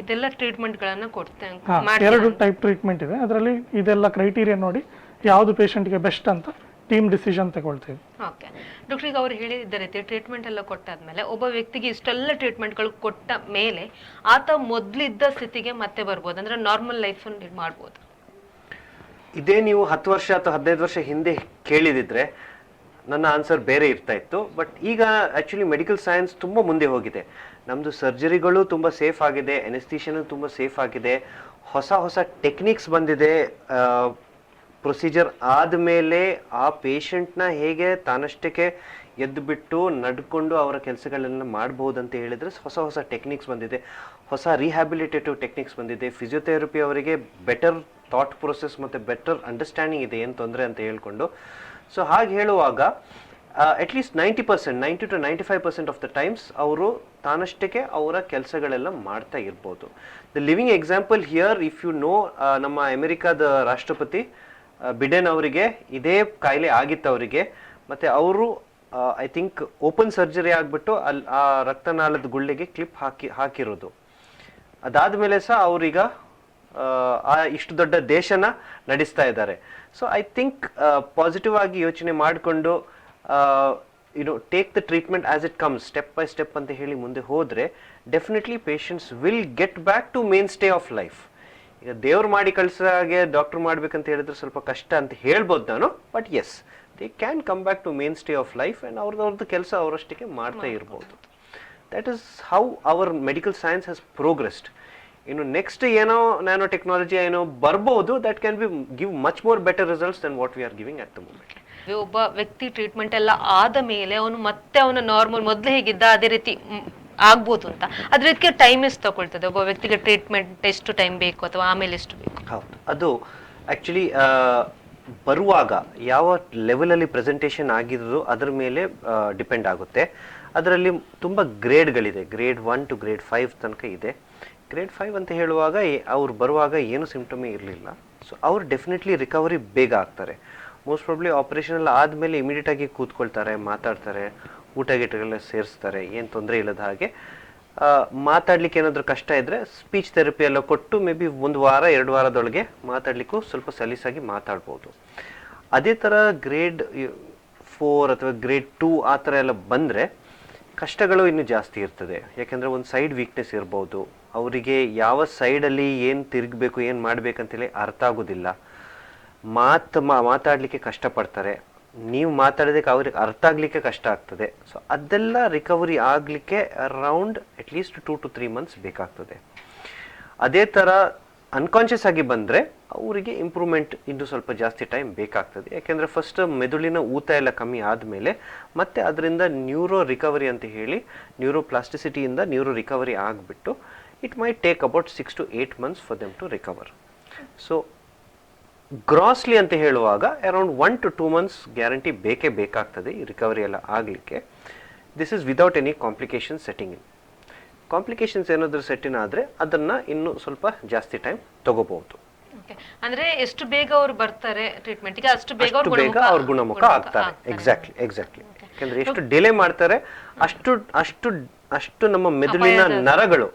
ಇದೆಲ್ಲ ಟ್ರೀಟ್ಮೆಂಟ್ಗಳನ್ನು ಕೊಡ್ತೇವೆ ಎರಡು ಟೈಪ್ ಟ್ರೀಟ್ಮೆಂಟ್ ಇದೆ. ಅದರಲ್ಲಿ ಇದೆಲ್ಲ ಕ್ರೈಟೀರಿಯಾ ನೋಡಿ ಯಾವುದು ಪೇಷಂಟ್ಗೆ ಬೆಸ್ಟ್ ಅಂತ ಟೀಮ್ ಡಿಸಿಷನ್ ತಗೊಳ್ತೀವಿ. ಓಕೆ. ಡಾಕ್ಟರ್ ಈಗ ಅವ್ರು ಹೇಳಿದ ರೀತಿ ಟ್ರೀಟ್ಮೆಂಟ್ ಎಲ್ಲ ಕೊಟ್ಟಾದ್ಮೇಲೆ ಒಬ್ಬ ವ್ಯಕ್ತಿಗೆ ಇಷ್ಟೆಲ್ಲ ಟ್ರೀಟ್ಮೆಂಟ್ಗಳು ಕೊಟ್ಟ ಮೇಲೆ ಆತ ಮೊದಲಿದ್ದ ಸ್ಥಿತಿಗೆ ಮತ್ತೆ ಬರ್ಬೋದು ಅಂದ್ರೆ ನಾರ್ಮಲ್ ಲೈಫ್ ಮಾಡ್ಬೋದು. ಇದೇ ನೀವು ಹತ್ತು ವರ್ಷ ಅಥವಾ ಹದಿನೈದು ವರ್ಷ ಹಿಂದೆ ಕೇಳಿದಿದ್ರೆ ನನ್ನ ಆನ್ಸರ್ ಬೇರೆ ಇರ್ತಾ ಇತ್ತು ಬಟ್ ಈಗ ಆಕ್ಚುಲಿ ಮೆಡಿಕಲ್ ಸೈನ್ಸ್ ತುಂಬ ಮುಂದೆ ಹೋಗಿದೆ. ನಮ್ಮದು ಸರ್ಜರಿಗಳು ತುಂಬ ಸೇಫ್ ಆಗಿದೆ ಎನೆಸ್ಟಿಷನ್ ತುಂಬ ಸೇಫ್ ಆಗಿದೆ ಹೊಸ ಹೊಸ ಟೆಕ್ನಿಕ್ಸ್ ಬಂದಿದೆ ಪ್ರೊಸೀಜರ್ ಆದಮೇಲೆ ಆ ಪೇಷಂಟ್ನ ಹೇಗೆ ತಾನಷ್ಟಕ್ಕೆ ಎದ್ದು ಬಿಟ್ಟು ನಡ್ಕೊಂಡು ಅವರ ಕೆಲಸಗಳನ್ನ ಮಾಡಬಹುದು ಅಂತ ಹೇಳಿದ್ರೆ ಹೊಸ ಹೊಸ ಟೆಕ್ನಿಕ್ಸ್ ಬಂದಿದೆ. ಹೊಸ ರಿಹ್ಯಾಬಿಲಿಟೇಟಿವ್ ಟೆಕ್ನಿಕ್ಸ್ ಬಂದಿದೆ. ಫಿಸಿಯೋಥೆರಪಿ ಅವರಿಗೆ ಬೆಟರ್ ಥಾಟ್ ಪ್ರೊಸೆಸ್ ಮತ್ತು ಬೆಟರ್ ಅಂಡರ್ಸ್ಟ್ಯಾಂಡಿಂಗ್ ಇದೆ ಏನು ತೊಂದರೆ ಅಂತ ಹೇಳ್ಕೊಂಡು. ಸೊ ಹಾಗೆ ಹೇಳುವಾಗ at least ninety percent ninety to ninety five percent of the times ಅವರು ತಾನಷ್ಟಕ್ಕೆ ಅವರ ಕೆಲಸಗಳೆಲ್ಲ ಮಾಡ್ತಾ ಇರ್ಬೋದು. The living example here if you know ನಮ್ಮ ಅಮೆರಿಕಾದ ರಾಷ್ಟ್ರಪತಿ ಬಿಡೆನ್ ಅವರಿಗೆ ಇದೇ ಕಾಯಿಲೆ ಆಗಿತ್ತು ಅವರಿಗೆ. ಮತ್ತೆ ಅವರು ಐ ಥಿಂಕ್ ಓಪನ್ ಸರ್ಜರಿ ಆಗಿಬಿಟ್ಟು ಅಲ್ಲಿ ಆ ರಕ್ತನಾಳದ ಗುಳ್ಳೆಗೆ ಕ್ಲಿಪ್ ಹಾಕಿ ಹಾಕಿರೋದು. ಅದಾದ ಮೇಲೆ ಸಹ ಅವರೀಗ ಆ, ಇಷ್ಟು ದೊಡ್ಡ ದೇಶನ ನಡೆಸ್ತಾ ಇದ್ದಾರೆ. ಸೊ ಐ ಥಿಂಕ್ ಪಾಸಿಟಿವ್ ಆಗಿ ಯೋಚನೆ ಮಾಡಿಕೊಂಡು you know take the treatment as it comes step by step ಅಂತ ಹೇಳಿ ಮುಂದೆ ಹೋದರೆ definitely patients will get back to main stay of life ಈಗ ದೇವ್ರು ಮಾಡಿ ಹಾಗೆ ಡಾಕ್ಟರ್ ಮಾಡ್ಬೇಕಂತ ಹೇಳಿದ್ರೆ ಸ್ವಲ್ಪ ಕಷ್ಟ ಅಂತ ಹೇಳ್ಬೋದು ನಾನು but yes they can come back to main stay of life and ಅವ್ರದ್ದು ಕೆಲಸ ಅವರಷ್ಟಕ್ಕೆ ಮಾಡ್ತಾ ಇರ್ಬೋದು. That is how our medical science has progressed ಇನ್ನು ನೆಕ್ಸ್ಟ್ ಏನೋ ನ್ಯಾನೋ ಟೆಕ್ನಾಲಜಿ ಏನೋ ಬರ್ಬೋದು that can be give much more better results than what we are giving at the moment ಒಬ್ಬ ವ್ಯಕ್ತಿ ಟ್ರೀಟ್ಮೆಂಟ್ ಎಲ್ಲ ಆದ ಮೇಲೆ ಅವನು ಮತ್ತೆ ಅವನ ನಾರ್ಮಲ್ ಮೊದಲೇ ಹೇಗಿದ್ದ ಅದೇ ರೀತಿ ಆಗ್ಬೋದು ಅಂತ. ಆದ್ರೆ ಇದಕ್ಕೆ ಟೈಮ್ ಎಷ್ಟು ತಗೊಳ್ತದೆ. ಒಬ್ಬ ವ್ಯಕ್ತಿಗೆ ಟ್ರೀಟ್ಮೆಂಟ್ ಎಷ್ಟು ಟೈಮ್ ಬೇಕು ಅಥವಾ ಆಮೇಲೆ ಎಷ್ಟು ಬೇಕು? ಹೌದು. ಅದು ಆಕ್ಚುಲಿ ಬರುವಾಗ ಯಾವ ಲೆವೆಲಲ್ಲಿ ಪ್ರೆಸೆಂಟೇಷನ್ ಆಗಿದ್ರು ಅದರ ಮೇಲೆ ಡಿಪೆಂಡ್ ಆಗುತ್ತೆ. ಅದರಲ್ಲಿ ತುಂಬ ಗ್ರೇಡ್ಗಳಿದೆ grade one to grade five ತನಕ ಇದೆ. ಗ್ರೇಡ್ ಫೈವ್ ಅಂತ ಹೇಳುವಾಗ ಅವ್ರು ಬರುವಾಗ ಏನು ಸಿಂಪ್ಟಮೇ ಇರಲಿಲ್ಲ. ಸೊ ಅವ್ರು ಡೆಫಿನೆಟ್ಲಿ ರಿಕವರಿ ಬೇಗ ಆಗ್ತಾರೆ. ಮೋಸ್ಟ್ ಪ್ರಾಬ್ಲಿ ಆಪರೇಷನ್ ಎಲ್ಲ ಆದಮೇಲೆ ಇಮಿಡಿಯೇಟ್ ಆಗಿ ಕೂತ್ಕೊಳ್ತಾರೆ, ಮಾತಾಡ್ತಾರೆ. ಊಟ ಗೀಟಗಳೆಲ್ಲ ಸೇರಿಸ್ತಾರೆ, ಏನು ತೊಂದರೆ ಇಲ್ಲದ ಹಾಗೆ. ಮಾತಾಡ್ಲಿಕ್ಕೆ ಏನಾದರೂ ಕಷ್ಟ ಇದ್ರೆ ಸ್ಪೀಚ್ ಥೆರಪಿ ಎಲ್ಲ ಕೊಟ್ಟು ಮೇ ಬಿ ಒಂದು ವಾರ, ಎರಡು ವಾರದೊಳಗೆ ಮಾತಾಡಲಿಕ್ಕೂ ಸ್ವಲ್ಪ ಸಲೀಸಾಗಿ ಮಾತಾಡ್ಬೋದು. ಅದೇ ಥರ ಗ್ರೇಡ್ ಫೋರ್ ಅಥವಾ ಗ್ರೇಡ್ ಟೂ ಆ ಥರ ಎಲ್ಲ ಬಂದರೆ ಕಷ್ಟಗಳು ಇನ್ನೂ ಜಾಸ್ತಿ ಇರ್ತದೆ. ಯಾಕೆಂದರೆ ಒಂದು ಸೈಡ್ ವೀಕ್ನೆಸ್ ಇರ್ಬೋದು. ಅವರಿಗೆ ಯಾವ ಸೈಡಲ್ಲಿ ಏನು ತಿರುಗಬೇಕು, ಏನು ಮಾಡಬೇಕಂತೇಳಿ ಅರ್ಥ ಆಗೋದಿಲ್ಲ. ಮಾತು ಮಾತಾಡಲಿಕ್ಕೆ ಕಷ್ಟಪಡ್ತಾರೆ. ನೀವು ಮಾತಾಡೋದಕ್ಕೆ ಅವ್ರಿಗೆ ಅರ್ಥ ಆಗಲಿಕ್ಕೆ ಕಷ್ಟ ಆಗ್ತದೆ. ಸೊ ಅದೆಲ್ಲ ರಿಕವರಿ ಆಗಲಿಕ್ಕೆ around at least two to three months ಬೇಕಾಗ್ತದೆ. ಅದೇ ಥರ ಅನ್ಕಾನ್ಷಿಯಸ್ ಆಗಿ ಬಂದರೆ ಅವರಿಗೆ ಇಂಪ್ರೂವ್ಮೆಂಟ್ ಇನ್ನು ಸ್ವಲ್ಪ ಜಾಸ್ತಿ ಟೈಮ್ ಬೇಕಾಗ್ತದೆ. ಯಾಕೆಂದರೆ ಫಸ್ಟ್ ಮೆದುಳಿನ ಊತ ಎಲ್ಲ ಕಮ್ಮಿ ಆದಮೇಲೆ ಮತ್ತೆ ಅದರಿಂದ ನ್ಯೂರೋ ರಿಕವರಿ ಅಂತ ಹೇಳಿ ನ್ಯೂರೋ ಪ್ಲಾಸ್ಟಿಸಿಟಿಯಿಂದ ನ್ಯೂರೋ ರಿಕವರಿ ಆಗಿಬಿಟ್ಟು it may take about six to eight months for them to recover so grossly ಅಂತ ಹೇಳುವಾಗ around one to two months guarantee ಬೇಕೇ ಬೇಕಾಗ್ತದೆ ಈ ರಿಕವರಿ ಎಲ್ಲ ಆಗಲಿಕ್ಕೆ. This is without any complication setting in complications ಏನಾದರೂ ಸೆಟ್ಟಿನ್ ಆದರೆ ಅದನ್ನು ಇನ್ನೂ ಸ್ವಲ್ಪ ಜಾಸ್ತಿ ಟೈಮ್ ತಗೋಬಹುದು. ಅಂದ್ರೆ ಎಷ್ಟು ಬೇಗ ಅವ್ರು ಬರ್ತಾರೆ ಟ್ರೀಟ್ಮೆಂಟ್ಗೆ ಅಷ್ಟು ಬೇಗ ಅಷ್ಟು ಅವ್ರು ಬೇಗ ಅವ್ರ ಗುಣಮುಖ ಆಗ್ತಾರೆ. ಎಕ್ಸಾಕ್ಟ್ಲಿ ಎಕ್ಸಾಕ್ಟ್ಲಿ ಯಾಕಂದ್ರೆ ಎಷ್ಟು ಡಿಲೇ ಮಾಡ್ತಾರೆ ಅಷ್ಟು ಅಷ್ಟು ಅಷ್ಟು ನಮ್ಮ ಮೆದುಳಿನ ನರಗಳು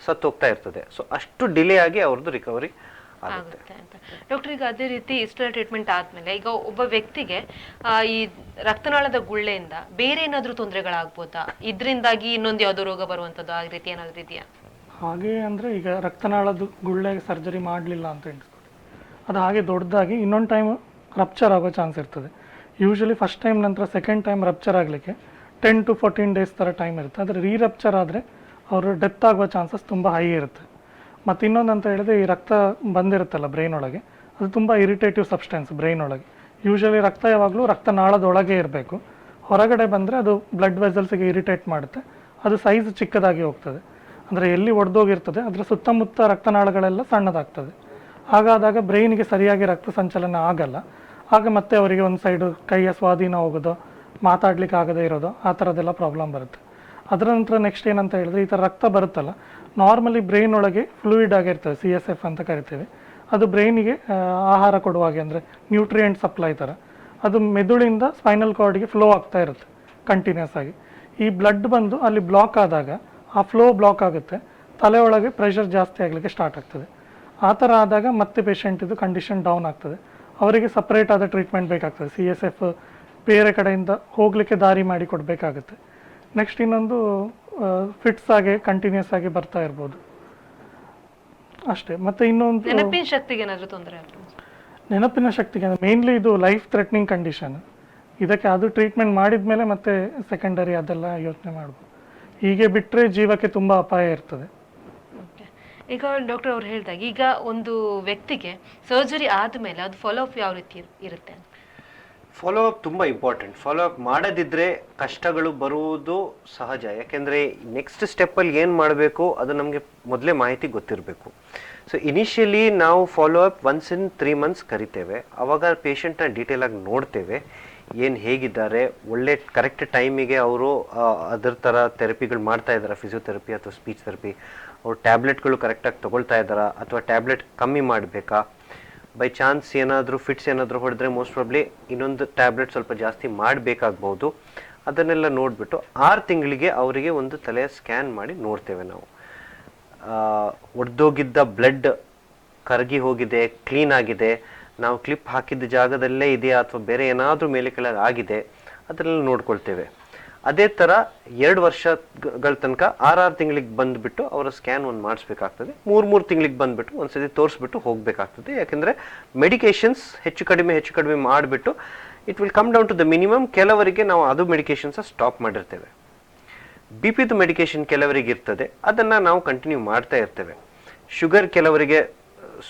ಸತ್ತು ಹೋಗ್ತಾ ಇರ್ತದೆ. ಸೊ ಅಷ್ಟು ಡಿಲೇ ಆಗಿ ಅವ್ರದ್ದು ರಿಕವರಿ ಆಗುತ್ತೆ. ಅಂತ. ಡಾಕ್ಟರ್ ಈಗ ಅದೇ ರೀತಿ ಇಷ್ಟೆಲ್ಲ ಟ್ರೀಟ್ಮೆಂಟ್ ಆದ್ಮೇಲೆ ಈಗ ಒಬ್ಬ ವ್ಯಕ್ತಿಗೆ ಈ ರಕ್ತನಾಳದ ಗುಳ್ಳೆಯಿಂದ ಬೇರೆ ಏನಾದ್ರೂ ತೊಂದರೆಗಳಾಗ್ಬೋದಾ? ಇದರಿಂದಾಗಿ ಇನ್ನೊಂದು ಯಾವುದೋ ರೋಗ ಬರುವಂಥದ್ದು ಆ ರೀತಿ ಏನಾದ್ರು ಇದೆಯಾ? ಹಾಗೆ ಅಂದರೆ ಈಗ ರಕ್ತನಾಳದ ಗುಳ್ಳೆಗೆ ಸರ್ಜರಿ ಮಾಡಲಿಲ್ಲ ಅಂತ ಎಣಿಸ್ಕೊಳ್ಳಿ ಅದು ಹಾಗೆ ದೊಡ್ಡದಾಗಿ ಇನ್ನೊಂದು ಟೈಮ್ ರಪ್ಚರ್ ಆಗೋ ಚಾನ್ಸ್ ಇರ್ತದೆ. ಯೂಶಲಿ ಫಸ್ಟ್ ಟೈಮ್ ನಂತರ ಸೆಕೆಂಡ್ ಟೈಮ್ ರಪ್ಚರ್ ಆಗಲಿಕ್ಕೆ ಟೆನ್ ಟು ಫೋರ್ಟೀನ್ ಡೇಸ್ ಥರ ಟೈಮ್ ಇರುತ್ತೆ. ಆದರೆ ರೀ ರಪ್ಚರ್ ಆದರೆ ಅವರು ಡೆತ್ ಆಗುವ ಚಾನ್ಸಸ್ ತುಂಬ ಹೈ ಇರುತ್ತೆ. ಮತ್ತು ಇನ್ನೊಂದು ಅಂತ ಹೇಳಿದ್ರೆ ಈ ರಕ್ತ ಬಂದಿರುತ್ತಲ್ಲ ಬ್ರೈನ್ ಒಳಗೆ, ಅದು ತುಂಬ ಇರಿಟೇಟಿವ್ ಸಬ್ಸ್ಟೆನ್ಸ್ ಬ್ರೈನ್ ಒಳಗೆ. ಯೂಶಲಿ ರಕ್ತ ಯಾವಾಗಲೂ ರಕ್ತನಾಳದೊಳಗೆ ಇರಬೇಕು. ಹೊರಗಡೆ ಬಂದರೆ ಅದು ಬ್ಲಡ್ ವೆಸಲ್ಸಿಗೆ ಇರಿಟೇಟ್ ಮಾಡುತ್ತೆ. ಅದು ಸೈಜ್ ಚಿಕ್ಕದಾಗಿ ಹೋಗ್ತದೆ. ಅಂದರೆ ಎಲ್ಲಿ ಒಡೆದೋಗಿರ್ತದೆ, ಅದರ ಸುತ್ತಮುತ್ತ ರಕ್ತನಾಳಗಳೆಲ್ಲ ಸಣ್ಣದಾಗ್ತದೆ. ಹಾಗಾದಾಗ ಬ್ರೈನ್ಗೆ ಸರಿಯಾಗಿ ರಕ್ತ ಸಂಚಲನ ಆಗಲ್ಲ. ಆಗ ಮತ್ತೆ ಅವರಿಗೆ ಒಂದು ಸೈಡು ಕೈಯ ಸ್ವಾಧೀನ ಹೋಗೋದು ಮಾತಾಡ್ಲಿಕ್ಕೆ ಆಗದೇ ಇರೋದು, ಆ ಥರದ್ದೆಲ್ಲ ಪ್ರಾಬ್ಲಮ್ ಬರುತ್ತೆ. ಅದರ ನಂತರ ನೆಕ್ಸ್ಟ್ ಏನಂತ ಹೇಳಿದ್ರೆ ಈ ಥರ ರಕ್ತ ಬರುತ್ತಲ್ಲ ನಾರ್ಮಲಿ ಬ್ರೈನ್ ಒಳಗೆ ಫ್ಲೂಯಿಡ್ ಆಗಿರ್ತದೆ ಸಿ ಎಸ್ ಎಫ್ ಅಂತ ಕರಿತೇವೆ. ಅದು ಬ್ರೈನಿಗೆ ಆಹಾರ ಕೊಡುವಾಗೆ ಅಂದರೆ ನ್ಯೂಟ್ರಿಯೆಂಟ್ ಸಪ್ಲೈ ಥರ. ಅದು ಮೆದುಳಿಂದ ಸ್ಪೈನಲ್ ಕಾರ್ಡ್ಗೆ ಫ್ಲೋ ಆಗ್ತಾ ಇರುತ್ತೆ ಕಂಟಿನ್ಯೂಸ್ ಆಗಿ. ಈ ಬ್ಲಡ್ ಬಂದು ಅಲ್ಲಿ ಬ್ಲಾಕ್ ಆದಾಗ, ಆ ಫ್ಲೋ ಬ್ಲಾಕ್ ಆಗುತ್ತೆ, ತಲೆ ಒಳಗೆ ಪ್ರೆಷರ್ ಜಾಸ್ತಿ ಆಗಲಿಕ್ಕೆ ಸ್ಟಾರ್ಟ್ ಆಗ್ತದೆ. ಆ ಥರ ಆದಾಗ ಮತ್ತೆ ಪೇಷಂಟಿದು ಕಂಡೀಷನ್ ಡೌನ್ ಆಗ್ತದೆ. ಅವರಿಗೆ ಸಪ್ರೇಟ್ ಆದ ಟ್ರೀಟ್ಮೆಂಟ್ ಬೇಕಾಗ್ತದೆ ಸಿ ಎಸ್ ಎಫ್ ಬೇರೆ ಕಡೆಯಿಂದ ಹೋಗಲಿಕ್ಕೆ ದಾರಿ ಮಾಡಿ ಕೊಡಬೇಕಾಗುತ್ತೆ. ನೆಕ್ಸ್ಟ್ ಇನ್ನೊಂದು ಫಿಟ್ಸ್ ಆಗಿ ಕಂಟಿನ್ಯೂಸ್ ಆಗಿ ಬರ್ತಾ ಇರ್ಬೋದು. ಅಷ್ಟೇ. ಮತ್ತೆ ಇನ್ನೊಂದು ನೆನಪಿನ ಶಕ್ತಿಗೆ ಏನಾದರೂ ತೊಂದರೆ ನೆನಪಿನ ಶಕ್ತಿಗೆ ಮೇನ್ಲಿ ಇದು ಲೈಫ್ ಥ್ರೆಟ್ನಿಂಗ್ ಕಂಡೀಷನ್ ಇದಕ್ಕೆ ಅದು ಟ್ರೀಟ್ಮೆಂಟ್ ಮಾಡಿದ ಮೇಲೆ ಮತ್ತೆ ಸೆಕೆಂಡರಿ ಅದೆಲ್ಲ ಯೋಚನೆ ಮಾಡ್ಬೋದು. ಹೀಗೆ ಬಿಟ್ಟರೆ ಜೀವಕ್ಕೆ ತುಂಬ ಅಪಾಯ ಇರ್ತದೆ. ಈಗ ಡಾಕ್ಟರ್ ಅವ್ರು ಹೇಳಿದಾಗ ಈಗ ಒಂದು ವ್ಯಕ್ತಿಗೆ ಸರ್ಜರಿ ಆದಮೇಲೆ ಅದು ಫಾಲೋ ಅಪ್ ಯಾವ ರೀತಿ ಇರುತ್ತೆ ಅಂತ? ಫಾಲೋ ಅಪ್ ತುಂಬ ಇಂಪಾರ್ಟೆಂಟ್ ಫಾಲೋ ಅಪ್ ಮಾಡದಿದ್ರೆ ಕಷ್ಟಗಳು ಬರುವುದು ಸಹಜ. ಯಾಕೆಂದರೆ ನೆಕ್ಸ್ಟ್ ಸ್ಟೆಪ್ಪಲ್ಲಿ ಏನು ಮಾಡಬೇಕು ಅದು ನಮಗೆ ಮೊದಲೇ ಮಾಹಿತಿ ಗೊತ್ತಿರಬೇಕು. ಸೊ ಇನಿಷಿಯಲಿ ನಾವು follow up once in three months ಕರಿತೇವೆ. ಅವಾಗ ಪೇಷಂಟ್ನ ಡೀಟೇಲಾಗಿ ನೋಡ್ತೇವೆ. ಏನು ಹೇಗಿದ್ದಾರೆ, ಒಳ್ಳೆ ಕರೆಕ್ಟ್ ಟೈಮಿಗೆ ಅವರು ಅದರ ಥರ ಥೆರಪಿಗಳು ಮಾಡ್ತಾ ಇದ್ದಾರೆ ಫಿಸಿಯೋಥೆರಪಿ ಅಥವಾ ಸ್ಪೀಚ್ ಥೆರಪಿ ಅವ್ರು ಟ್ಯಾಬ್ಲೆಟ್ಗಳು ಕರೆಕ್ಟಾಗಿ ತೊಗೊಳ್ತಾ ಇದ್ದಾರಾ, ಅಥವಾ ಟ್ಯಾಬ್ಲೆಟ್ ಕಮ್ಮಿ ಮಾಡಬೇಕಾ? ಬೈ ಚಾನ್ಸ್ ಏನಾದರೂ ಫಿಟ್ಸ್ ಏನಾದರೂ ಹೊಡೆದ್ರೆ ಮೋಸ್ಟ್ ಪ್ರಾಬ್ಲಿ ಇನ್ನೊಂದು ಟ್ಯಾಬ್ಲೆಟ್ ಸ್ವಲ್ಪ ಜಾಸ್ತಿ ಮಾಡಬೇಕಾಗ್ಬೋದು. ಅದನ್ನೆಲ್ಲ ನೋಡಿಬಿಟ್ಟು ಆರು ತಿಂಗಳಿಗೆ ಅವರಿಗೆ ಒಂದು ತಲೆಯ ಸ್ಕ್ಯಾನ್ ಮಾಡಿ ನೋಡ್ತೇವೆ ನಾವು. ಒಡೆದೋಗಿದ್ದ ಬ್ಲಡ್ ಕರಗಿ ಹೋಗಿದೆ ಕ್ಲೀನ್ ಆಗಿದೆ. ನಾವು ಕ್ಲಿಪ್ ಹಾಕಿದ್ದ ಜಾಗದಲ್ಲೇ ಇದೆಯಾ ಅಥವಾ ಬೇರೆ ಏನಾದರೂ ಮೇಲೆ ಕೆಳಗೆ ಆಗಿದೆ, ಅದನ್ನೆಲ್ಲ ನೋಡ್ಕೊಳ್ತೇವೆ. ಅದೇ ಥರ ಎರಡು ವರ್ಷಗಳ ತನಕ ಆರಾರು ತಿಂಗಳಿಗೆ ಬಂದುಬಿಟ್ಟು ಅವರ ಸ್ಕ್ಯಾನ್ ಒಂದು ಮಾಡಿಸ್ಬೇಕಾಗ್ತದೆ. ಮೂರು ಮೂರು ತಿಂಗಳಿಗೆ ಬಂದುಬಿಟ್ಟು ಒಂದ್ಸತಿ ತೋರಿಸ್ಬಿಟ್ಟು ಹೋಗಬೇಕಾಗ್ತದೆ. ಯಾಕೆಂದರೆ ಮೆಡಿಕೇಷನ್ಸ್ ಹೆಚ್ಚು ಕಡಿಮೆ ಹೆಚ್ಚು ಕಡಿಮೆ ಮಾಡಿಬಿಟ್ಟು it will come down to the minimum ಕೆಲವರಿಗೆ ನಾವು ಅದು ಮೆಡಿಕೇಷನ್ಸ ಸ್ಟಾಪ್ ಮಾಡಿರ್ತೇವೆ. ಬಿ ಪಿದು ಮೆಡಿಕೇಷನ್ ಕೆಲವರಿಗೆ ಇರ್ತದೆ. ಅದನ್ನು ನಾವು ಕಂಟಿನ್ಯೂ ಮಾಡ್ತಾ ಇರ್ತೇವೆ. ಶುಗರ್ ಕೆಲವರಿಗೆ